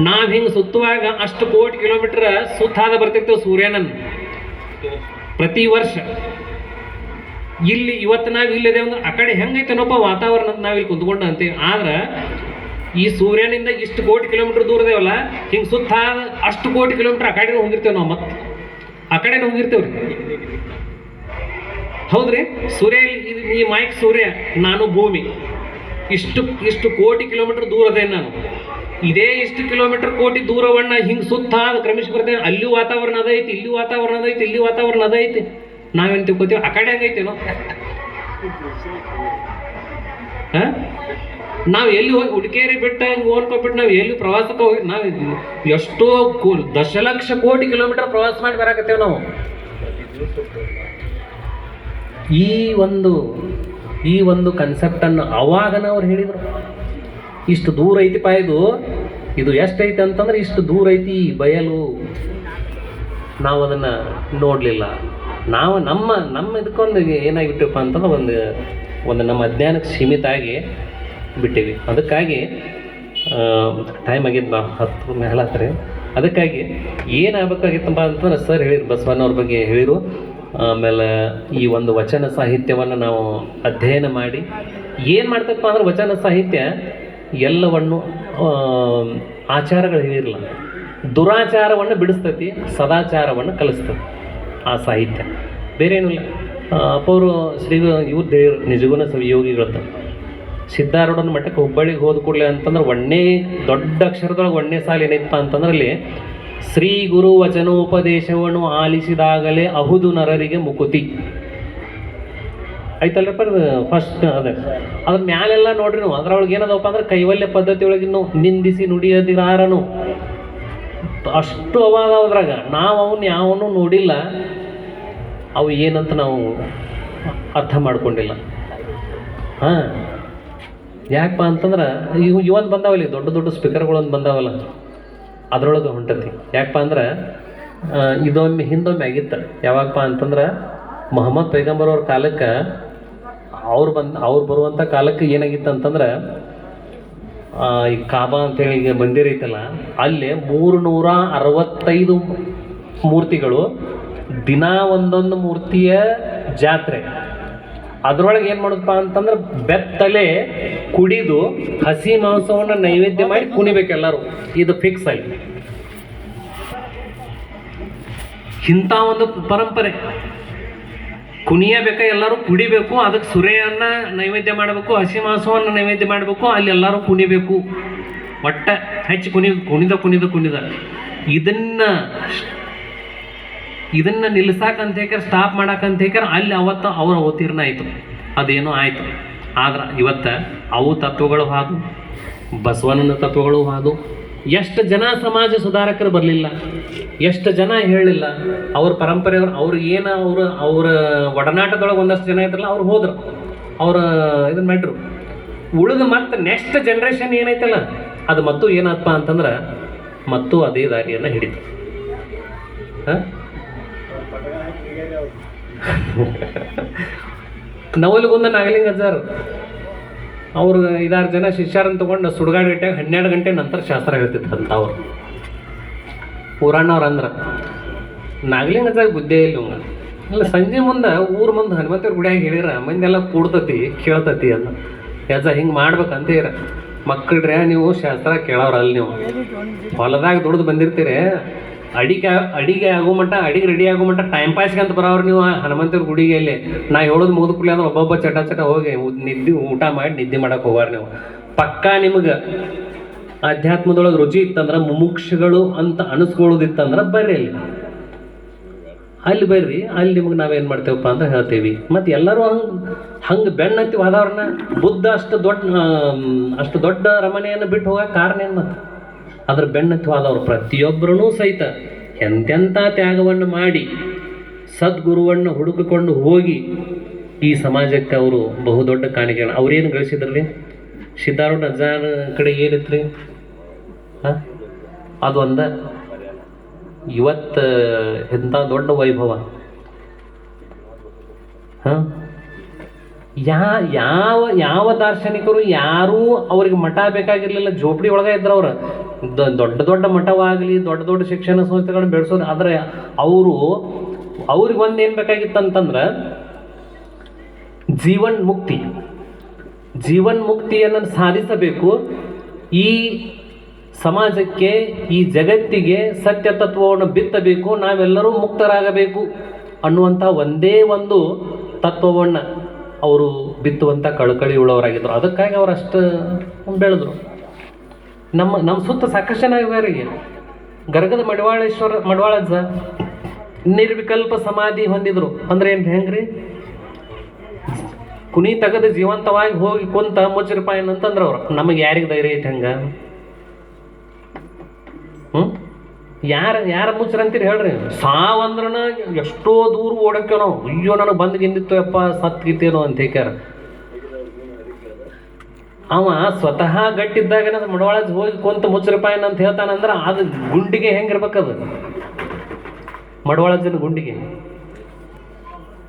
ನಾವು ಹಿಂಗೆ ಸುತ್ತುವಾಗ ಅಷ್ಟು ಕೋಟಿ ಕಿಲೋಮೀಟರ್ ಸುತ್ತಾದ ಬರ್ತಿರ್ತೇವೆ ಸೂರ್ಯನನ್ನ. ಪ್ರತಿ ವರ್ಷ. ಇಲ್ಲಿ ಇವತ್ತು ನಾವು ಇಲ್ಲದೆ ಅಂದ್ರೆ ಆ ಕಡೆ ಹೆಂಗೈತೇನಪ್ಪ ವಾತಾವರಣ ನಾವು ನಾವಿಲ್ಲಿ ಕುಂತ್ಕೊಂಡು ಅಂತೀವಿ ಆದ್ರೆ ಈ ಸೂರ್ಯನಿಂದ ಇಷ್ಟು ಕೋಟಿ ಕಿಲೋಮೀಟರ್ ದೂರ ಇದೇವಲ್ಲ, ಹಿಂಗೆ ಸುತ್ತ ಅಷ್ಟು ಕೋಟಿ ಕಿಲೋಮೀಟರ್ ಆ ಕಡೆ ಹೋಗಿರ್ತೇವೆ ನಾವು ಮತ್ತೆ. ಆ ಕಡೆನೂ ಹೋಗಿರ್ತೇವ್ರಿ. ಹೌದ್ರಿ? ಸೂರ್ಯ ಈ ಮೈಕ್ ಸೂರ್ಯ, ನಾನು ಭೂಮಿ. ಇಷ್ಟು ಇಷ್ಟು ಕೋಟಿ ಕಿಲೋಮೀಟರ್ ದೂರದೇ ನಾನು. ಇದೇ ಇಷ್ಟು ಕಿಲೋಮೀಟರ್ ಕೋಟಿ ದೂರವನ್ನ ಹಿಂಗೆ ಸುತ್ತ ಕ್ರಮಿಸಿ ಬರ್ತೇನೆ ಅಲ್ಲಿ ವಾತಾವರಣ ಅದೈತಿ ಇಲ್ಲಿ ವಾತಾವರಣ ಅದೈತಿ ಇಲ್ಲಿ ವಾತಾವರಣ ಅದೈತಿ ನಾವೇನು ತಿಳ್ಕೊತೀವಿ? ಆ ಕಡೆ ಹೆಂಗೈತೇನೋ? ಹಾ? ನಾವು ಎಲ್ಲಿ ಹೋಗಿ ಹುಡುಕೇರಿ ಬಿಟ್ಟ ಹಿಂಗೆ ಓದ್ಕೊಬಿಟ್ಟು ನಾವು ಎಲ್ಲಿ ಪ್ರವಾಸಕ್ಕೆ ಹೋಗಿ ನಾವು ಎಷ್ಟೋ ದಶಲಕ್ಷ ಕೋಟಿ ಕಿಲೋಮೀಟರ್ ಪ್ರವಾಸ ಮಾಡಿ ಬರಾಕತ್ತೇವೆ ನಾವು. ಈ ಒಂದು ಈ ಒಂದು ಕನ್ಸೆಪ್ಟನ್ನು ಅವಾಗನ ಅವ್ರು ಹೇಳಿದರು. ಇಷ್ಟು ದೂರ ಐತಿಪ್ಪ ಇದು ಇದು ಎಷ್ಟೈತಿ ಅಂತಂದ್ರೆ ಇಷ್ಟು ದೂರ ಐತಿ ಬಯಲು. ನಾವು ಅದನ್ನು ನೋಡಲಿಲ್ಲ. ನಾವು ನಮ್ಮ ನಮ್ಮ ಇದಕ್ಕೊಂದು ಏನಾಗಿಬಿಟ್ಟಪ್ಪ ಅಂತಂದ್ರೆ ಒಂದು ಒಂದು ನಮ್ಮ ಅಜ್ಞಾನಕ್ಕೆ ಸೀಮಿತ ಆಗಿ ಬಿಟ್ಟಿವಿ ಅದಕ್ಕಾಗಿ ಟೈಮ್ ಆಗಿದ್ದು ಹತ್ತು ಮೇಲೆ ಅದಕ್ಕಾಗಿ ಅದಕ್ಕಾಗಿ ಏನಾಗಬೇಕಾಗಿತ್ತಪ್ಪ ಅಂತಂದ್ರೆ ಸರ್ ಹೇಳಿರು ಬಸವಣ್ಣವ್ರ ಬಗ್ಗೆ ಹೇಳಿರು ಆಮೇಲೆ ಈ ಒಂದು ವಚನ ಸಾಹಿತ್ಯವನ್ನು ನಾವು ಅಧ್ಯಯನ ಮಾಡಿ. ಏನು ಮಾಡ್ತಪ್ಪ ಅಂದ್ರೆ ವಚನ ಸಾಹಿತ್ಯ ಎಲ್ಲವನ್ನು ಆಚಾರಗಳು ಹೇಳಿರಲ್ಲ ದುರಾಚಾರವನ್ನು ಬಿಡಿಸ್ತತಿ ಸದಾಚಾರವನ್ನು ಕಲಿಸ್ತದೆ ಆ ಸಾಹಿತ್ಯ. ಬೇರೆ ಏನಿಲ್ಲ ಇಲ್ಲ ಆ, ಅಪ್ಪ ಅವರು ಶ್ರೀ ಇವ್ರು ದೇವ್ರು ನಿಜಗುಣ ಯೋಗಿಗಳತ್ತ ಸಿದ್ಧಾರೂಢನ ಮಠಕ್ಕೆ ಹುಬ್ಬಳ್ಳಿಗೆ ಹೋದ ಕೂಡಲೇ ಅಂತಂದ್ರೆ ಒಣ್ಣೆ, ದೊಡ್ಡ ಅಕ್ಷರದೊಳಗೆ ಒಣ್ಣೆ ಸಾಲು ಏನಿತ್ತ ಅಂತಂದ್ರೆ ಅಲ್ಲಿ ಶ್ರೀ ಗುರು ವಚನೋಪದೇಶವನ್ನು ಆಲಿಸಿದಾಗಲೇ ಅಹುದು ನರರಿಗೆ ಮುಕುತಿ. ಐತಲ್ರಪ್ಪ ಫಸ್ಟ್ ಅದೇ. ಅದ್ರ ಮ್ಯಾಲೆಲ್ಲ ನೋಡ್ರಿ ನೀವು, ಅದ್ರೊಳಗೆ ಏನದಪ್ಪ ಅಂದ್ರೆ ಕೈವಲ್ಯ ಪದ್ಧತಿ ಇನ್ನು ನಿಂದಿಸಿ ನುಡಿಯದಿರಾರನು. ಅಷ್ಟು ಅವಾಗ ಅದ್ರಾಗ. ನಾವು ಅವನ್ನ ಯಾವನು ನೋಡಿಲ್ಲ, ಅವು ಏನಂತ ನಾವು ಅರ್ಥ ಮಾಡ್ಕೊಂಡಿಲ್ಲ. ಹಾಂ. ಯಾಕಪ್ಪ ಅಂತಂದ್ರೆ, ಇವು ಇವೊಂದು ಬಂದಾವಲ್ಲ ದೊಡ್ಡ ದೊಡ್ಡ ಸ್ಪೀಕರ್ಗಳೊಂದು ಬಂದಾವಲ್ಲ. ಅದ್ರೊಳಗೆ ಹೊಂಟತಿ. ಯಾಕಪ್ಪ ಅಂದ್ರೆ ಇದೊಮ್ಮೆ ಹಿಂದೊಮ್ಮೆ ಆಗಿತ್ತು. ಯಾವಾಗಪ್ಪ ಅಂತಂದ್ರೆ, ಮೊಹಮ್ಮದ್ ಪೈಗಂಬರ್ ಅವ್ರ ಕಾಲಕ್ಕೆ ಅವ್ರು ಬಂದು, ಅವ್ರು ಬರುವಂಥ ಕಾಲಕ್ಕೆ ಏನಾಗಿತ್ತು ಅಂತಂದ್ರೆ ಈ ಕಾಬಾ ಅಂತೇಳಿ ಈಗ ಮಂದಿರ ಐತಲ್ಲ, ಅಲ್ಲಿ ಮೂರು ನೂರ ಅರವತ್ತೈದು ಮೂರ್ತಿಗಳು ದಿನ ಒಂದೊಂದು ಮೂರ್ತಿಯ ಜಾತ್ರೆ. ಅದ್ರೊಳಗೆ ಏನು ಮಾಡೋದಪ್ಪ ಅಂತಂದ್ರೆ ಬೆತ್ತಲೆ ಕುಡಿದು ಹಸಿ ಮಾಂಸವನ್ನು ನೈವೇದ್ಯ ಮಾಡಿ ಕುಣಿಬೇಕು ಎಲ್ಲರೂ. ಇದು ಫಿಕ್ಸ್ ಆಗಿ ಇಂಥ ಒಂದು ಪರಂಪರೆ. ಕುಣಿಯಬೇಕ ಎಲ್ಲರೂ ಕುಡಿಬೇಕು, ಅದಕ್ಕೆ ಸುರೆಯನ್ನ ನೈವೇದ್ಯ ಮಾಡಬೇಕು, ಹಸಿ ಮಾಂಸವನ್ನು ನೈವೇದ್ಯ ಮಾಡಬೇಕು, ಅಲ್ಲಿ ಎಲ್ಲರೂ ಕುಣಿಬೇಕು. ಒಟ್ಟ ಹೆಚ್ಚು ಕುಣಿ, ಕುಣಿದ ಕುಣಿದ ಕುಣಿದ. ಇದನ್ನ ಇದನ್ನ ನಿಲ್ಸಾಕಂತ ಹೇಳಿ ಸ್ಟಾಪ್ ಮಾಡಕ್ಕಂತ ಹೇಳಿ ಅಲ್ಲಿ ಅವತ್ತು ಅವರ ಅವತೀರ್ಣ ಆಯಿತು. ಅದೇನೋ ಆಯಿತು. ಆದ್ರೆ ಇವತ್ತು ಅವು ತತ್ವಗಳು ಹಾದು, ಬಸವಣ್ಣನ ತತ್ವಗಳು ಹಾದು, ಎಷ್ಟು ಜನ ಸಮಾಜ ಸುಧಾರಕರು ಬರಲಿಲ್ಲ, ಎಷ್ಟು ಜನ ಹೇಳಲಿಲ್ಲ, ಅವ್ರ ಪರಂಪರೆ ಅವ್ರು ಏನು ಅವ್ರ, ಅವರ ಒಡನಾಟದೊಳಗೆ ಒಂದಷ್ಟು ಜನ ಇದ್ರಲ್ಲ, ಅವ್ರು ಹೋದ್ರು. ಅವ್ರ ಇದನ್ನ ಮಾಡ್ರು ಉಳಿದು ಮತ್ತೆ ನೆಕ್ಸ್ಟ್ ಜನ್ರೇಷನ್ ಏನೈತಲ್ಲ, ಅದು ಮತ್ತೂ ಏನಪ್ಪ ಅಂತಂದ್ರೆ ಮತ್ತೂ ಅದೇ ದಾರಿಯನ್ನು ಹಿಡಿತು. ಹಾಂ? ನವಲಗುಂದ ನಾಗಲಿಂಗ ಸರ್ ಅವ್ರ ಐದಾರು ಜನ ಶಿಷ್ಯರನ್ನು ತಗೊಂಡು ಸುಡುಗಾಡು ಗಂಟೆಗೆ ಹನ್ನೆರಡು ಗಂಟೆ ನಂತರ ಶಾಸ್ತ್ರ ಹೇಳ್ತಿದ್ರಂತ ಅವ್ರು. ಪುರಾಣವ್ರು ಅಂದ್ರೆ ನಾಗಲಿಂಗ ಅಜ್ಜಾಗ ಬುದ್ಧಿ ಇಲ್ಲ ಇಲ್ಲ ಸಂಜೆ ಮುಂದೆ ಊರ ಮುಂದೆ ಹನುಮಂತವ್ರ ಗುಡಿಯಾಗ ಹೇಳಿರ, ಮಂದೆಲ್ಲ ಕೂಡ್ತತಿ, ಕೇಳ್ತತಿ ಅಲ್ಲ ಯಜ್ಜ, ಹಿಂಗೆ ಮಾಡ್ಬೇಕಂತೀರ. ಮಕ್ಕಳ್ರೆ ನೀವು ಶಾಸ್ತ್ರ ಕೇಳೋರಲ್ಲ ನೀವು. ಹೊಲದಾಗ ದುಡ್ದು ಬಂದಿರ್ತೀರಿ. ಅಡಿಗೆ ಅಡಿಗೆ ಆಗೋ ಮಟ್ಟ, ಅಡಿಗೆ ರೆಡಿ ಆಗೋ ಮಟ್ಟ ಟೈಮ್ ಪಾಸ್ಗೆ ಅಂತ ಬರೋರು ನೀವು ಹನುಮಂತರ ಗುಡಿಗೆ ಇಲ್ಲಿ. ನಾ ಹೇಳೋದು ಮುಗಿದು ಕುಳಿ ಅಂದ್ರೆ ಒಬ್ಬೊಬ್ಬ ಚಟ ಚಟ ಹೋಗಿ ನಿದ್ದೆ ಊಟ ಮಾಡಿ ನಿದ್ದೆ ಮಾಡಕ್ಕೆ ಹೋಗಾರ ನೀವು. ಪಕ್ಕಾ ನಿಮ್ಗೆ ಆಧ್ಯಾತ್ಮದೊಳಗೆ ರುಚಿ ಇತ್ತಂದ್ರೆ ಮುಮುಕ್ಷಗಳು ಅಂತ ಅನಿಸ್ಕೊಳ್ಳೋದಿತ್ತಂದ್ರೆ ಬರ್ರಿ ಅಲ್ಲಿ. ಅಲ್ಲಿ ಬರ್ರಿ, ಅಲ್ಲಿ ನಿಮಗೆ ನಾವೇನು ಮಾಡ್ತೇವಪ್ಪ ಅಂತ ಹೇಳ್ತೇವಿ. ಮತ್ತು ಎಲ್ಲರೂ ಹಂಗೆ ಹಂಗೆ ಬೆಣ್ಣತ್ತಿ ವಾತಾವರಣ ಬುದ್ಧ ಅಷ್ಟು ದೊಡ್ಡ ಅಷ್ಟು ದೊಡ್ಡ ರಮಣೆಯನ್ನು ಬಿಟ್ಟು ಹೋಗೋಕೆ ಕಾರಣ ಏನು ಮತ್ತು? ಅದ್ರ ಬೆನ್ನತ್ವಾದವರು ಪ್ರತಿಯೊಬ್ಬರೂ ಸಹಿತ ಎಂತೆಂಥ ತ್ಯಾಗವನ್ನು ಮಾಡಿ ಸದ್ಗುರುವನ್ನು ಹುಡುಕಿಕೊಂಡು ಹೋಗಿ ಈ ಸಮಾಜಕ್ಕೆ ಅವರು ಬಹುದೊಡ್ಡ ಕಾಣಿಕೆಗಳು ಅವ್ರೇನು ಗಳಿಸಿದ್ರಲ್ಲಿ ಸಿದ್ಧಾರೂಢ ಅಜ್ಜಾರ ಕಡೆ ಏನಿತ್ತು ರೀ ಹಾಂ? ಅದು ಒಂದ. ಇವತ್ತು ಎಂಥ ದೊಡ್ಡ ವೈಭವ. ಹಾಂ? ಯಾ, ಯಾವ ಯಾವ ದಾರ್ಶನಿಕರು ಯಾರೂ ಅವ್ರಿಗೆ ಮಠ ಬೇಕಾಗಿರಲಿಲ್ಲ, ಜೋಪಡಿ ಒಳಗೆ ಅವ್ರು ದೊಡ್ಡ ದೊಡ್ಡ ಮಠವಾಗಲಿ, ದೊಡ್ಡ ದೊಡ್ಡ ಶಿಕ್ಷಣ ಸಂಸ್ಥೆಗಳನ್ನ ಬೆಳೆಸೋದು, ಆದರೆ ಅವರು, ಅವ್ರಿಗೆ ಒಂದು ಏನು ಬೇಕಾಗಿತ್ತು ಅಂತಂದ್ರೆ ಜೀವನ್ ಮುಕ್ತಿ. ಜೀವನ್ ಮುಕ್ತಿಯನ್ನು ಸಾಧಿಸಬೇಕು. ಈ ಸಮಾಜಕ್ಕೆ, ಈ ಜಗತ್ತಿಗೆ ಸತ್ಯ ತತ್ವವನ್ನು ಬಿತ್ತಬೇಕು, ನಾವೆಲ್ಲರೂ ಮುಕ್ತರಾಗಬೇಕು ಅನ್ನುವಂಥ ಒಂದೇ ಒಂದು ತತ್ವವನ್ನು ಅವರು ಬಿತ್ತುವಂಥ ಕಳಕಳಿ ಉಳ್ಳವರಾಗಿದ್ದರು ಅದಕ್ಕಾಗಿ ಅವ್ರು ಅಷ್ಟು ಬೆಳೆದ್ರು. ನಮ್ಮ ನಮ್ಮ ಸುತ್ತ ಸಾಕಷ್ಟು ಜನ ಈಗ. ಗರ್ಗದ ಮಡಿವಾಳೇಶ್ವರ, ಮಡಿವಾಳಜ್ಜ ನಿರ್ವಿಕಲ್ಪ ಸಮಾಧಿ ಹೊಂದಿದ್ರು. ಅಂದ್ರೆ ಏನು ಹೆಂಗ್ರಿ? ಕುನಿ ತೆಗೆದು ಜೀವಂತವಾಗಿ ಹೋಗಿ ಕುಂತ ಮುಚ್ಚರಪಾಯನ್ ಅಂತಂದ್ರೆ ಅವ್ರು. ನಮಗೆ ಯಾರಿಗೆ ಧೈರ್ಯ ಐತೆ ಹಂಗ? ಹ್ಞೂ ಯಾರ ಯಾರ ಮುಚ್ಚರ ಅಂತೀರಿ ಹೇಳ್ರಿ. ಸಾವಂದ್ರನ ಎಷ್ಟೋ ದೂರ ಓಡಕ್ಕೆ ನಾವು. ಅಯ್ಯೋ, ನನಗೆ ಬಂದ್ ಗಿಂದಿತ್ತು ಯಪ್ಪ, ಸತ್ ಅಂತ ಹೇಳ್ಯಾರ ಅವ ಸ್ವತಃ ಗಟ್ಟಿದ್ದಾಗ ಮಡವಾಳಜ್ ಹೋಗಿ ಕುಂತ ಮುಚ್ಚರಪಾಯನ ಅಂತ ಹೇಳ್ತಾನಂದ್ರ ಅದು ಗುಂಡಿಗೆ ಹೆಂಗಿರ್ಬೇಕದು? ಮಡವಾಳಜ್ಜನ ಗುಂಡಿಗೆ.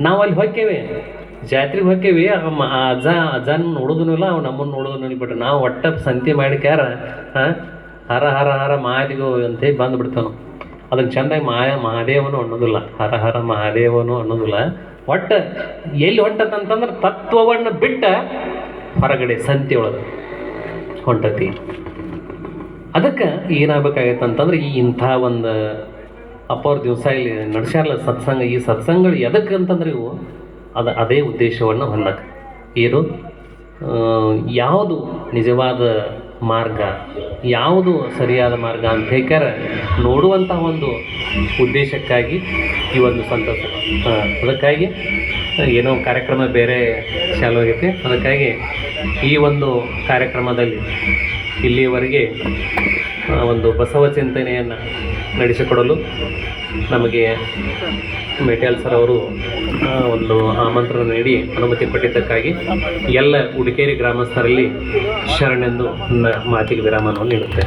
ನಾವು ಅಲ್ಲಿ ಜಾತ್ರೆಗೆ ಹೋಕ್ಕೇವಿ. ಆ ಅಜ್ಜ, ಅಜ್ಜನ ನೋಡೋದೂ ಇಲ್ಲ ಅವ್ ನಮ್ಮನ್ನು ನೋಡೋದೂ ಇಲ್ಲ ಬಿಟ್ರೆ ನಾವು ಒಟ್ಟ ಸಂತಿ ಮಾಡಿಕ್ಯಾರ ಹರ ಹರ ಹರ ಹರ ಅಂತ ಹೇಳಿ ಬಂದು ನಾವು. ಅದನ್ನ ಚಂದಾಗಿ ಮಾಯ ಮಹಾದೇವನು ಅನ್ನೋದಿಲ್ಲ. ಹರ ಹರ ಮಹಾದೇವನು ಅನ್ನೋದಿಲ್ಲ. ಒಟ್ಟ ಎಲ್ಲಿ ಹೊಂಟದಂತಂದ್ರೆ ತತ್ವವನ್ನು ಬಿಟ್ಟ ಹೊರಗಡೆ ಸಂತಿ ಒಳಗೆ ಹೊಂಟತಿ. ಅದಕ್ಕೆ ಏನಾಗಬೇಕಾಗೈತೆ ಅಂತಂದ್ರೆ ಈ ಇಂಥ ಒಂದು ಅಪ್ಪವ್ರ ದಿವಸ ಇಲ್ಲಿ ನಡೆಸ್ಯಾರಲ್ಲ ಸತ್ಸಂಗ, ಈ ಸತ್ಸಂಗಗಳು ಎದಕ್ಕೆ ಅಂತಂದ್ರೆ ಇವು ಅದು ಅದೇ ಉದ್ದೇಶವನ್ನು ಹೊಂದಕ್ಕೆ ಏನು? ಯಾವುದು ನಿಜವಾದ ಮಾರ್ಗ, ಯಾವುದು ಸರಿಯಾದ ಮಾರ್ಗ ಅಂತ ಹೇಳ್ಯಾರ ನೋಡುವಂಥ ಒಂದು ಉದ್ದೇಶಕ್ಕಾಗಿ ಈ ಒಂದು ಸಂತಸ. ಅದಕ್ಕಾಗಿ ಏನೋ ಕಾರ್ಯಕ್ರಮ ಬೇರೆ ಚಾಲು ಆಗೈತೆ. ಅದಕ್ಕಾಗಿ ಈ ಒಂದು ಕಾರ್ಯಕ್ರಮದಲ್ಲಿ ಇಲ್ಲಿಯವರೆಗೆ ಒಂದು ಬಸವ ಚಿಂತನೆಯನ್ನು ನಡೆಸಿಕೊಡಲು ನಮಗೆ ಮೇಟ್ಯಾಲ್ ಸರ್ ಅವರು ಒಂದು ಆಮಂತ್ರಣ ನೀಡಿ ಅನುಮತಿ ಕೊಟ್ಟಿದ್ದಕ್ಕಾಗಿ ಎಲ್ಲ ಉಡುಕೇರಿ ಗ್ರಾಮಸ್ಥರಲ್ಲಿ ಶರಣೆಂದು ನನ್ನ ಮಾತಿಗೆ ವಿರಾಮವನ್ನು ನೀಡುತ್ತೆ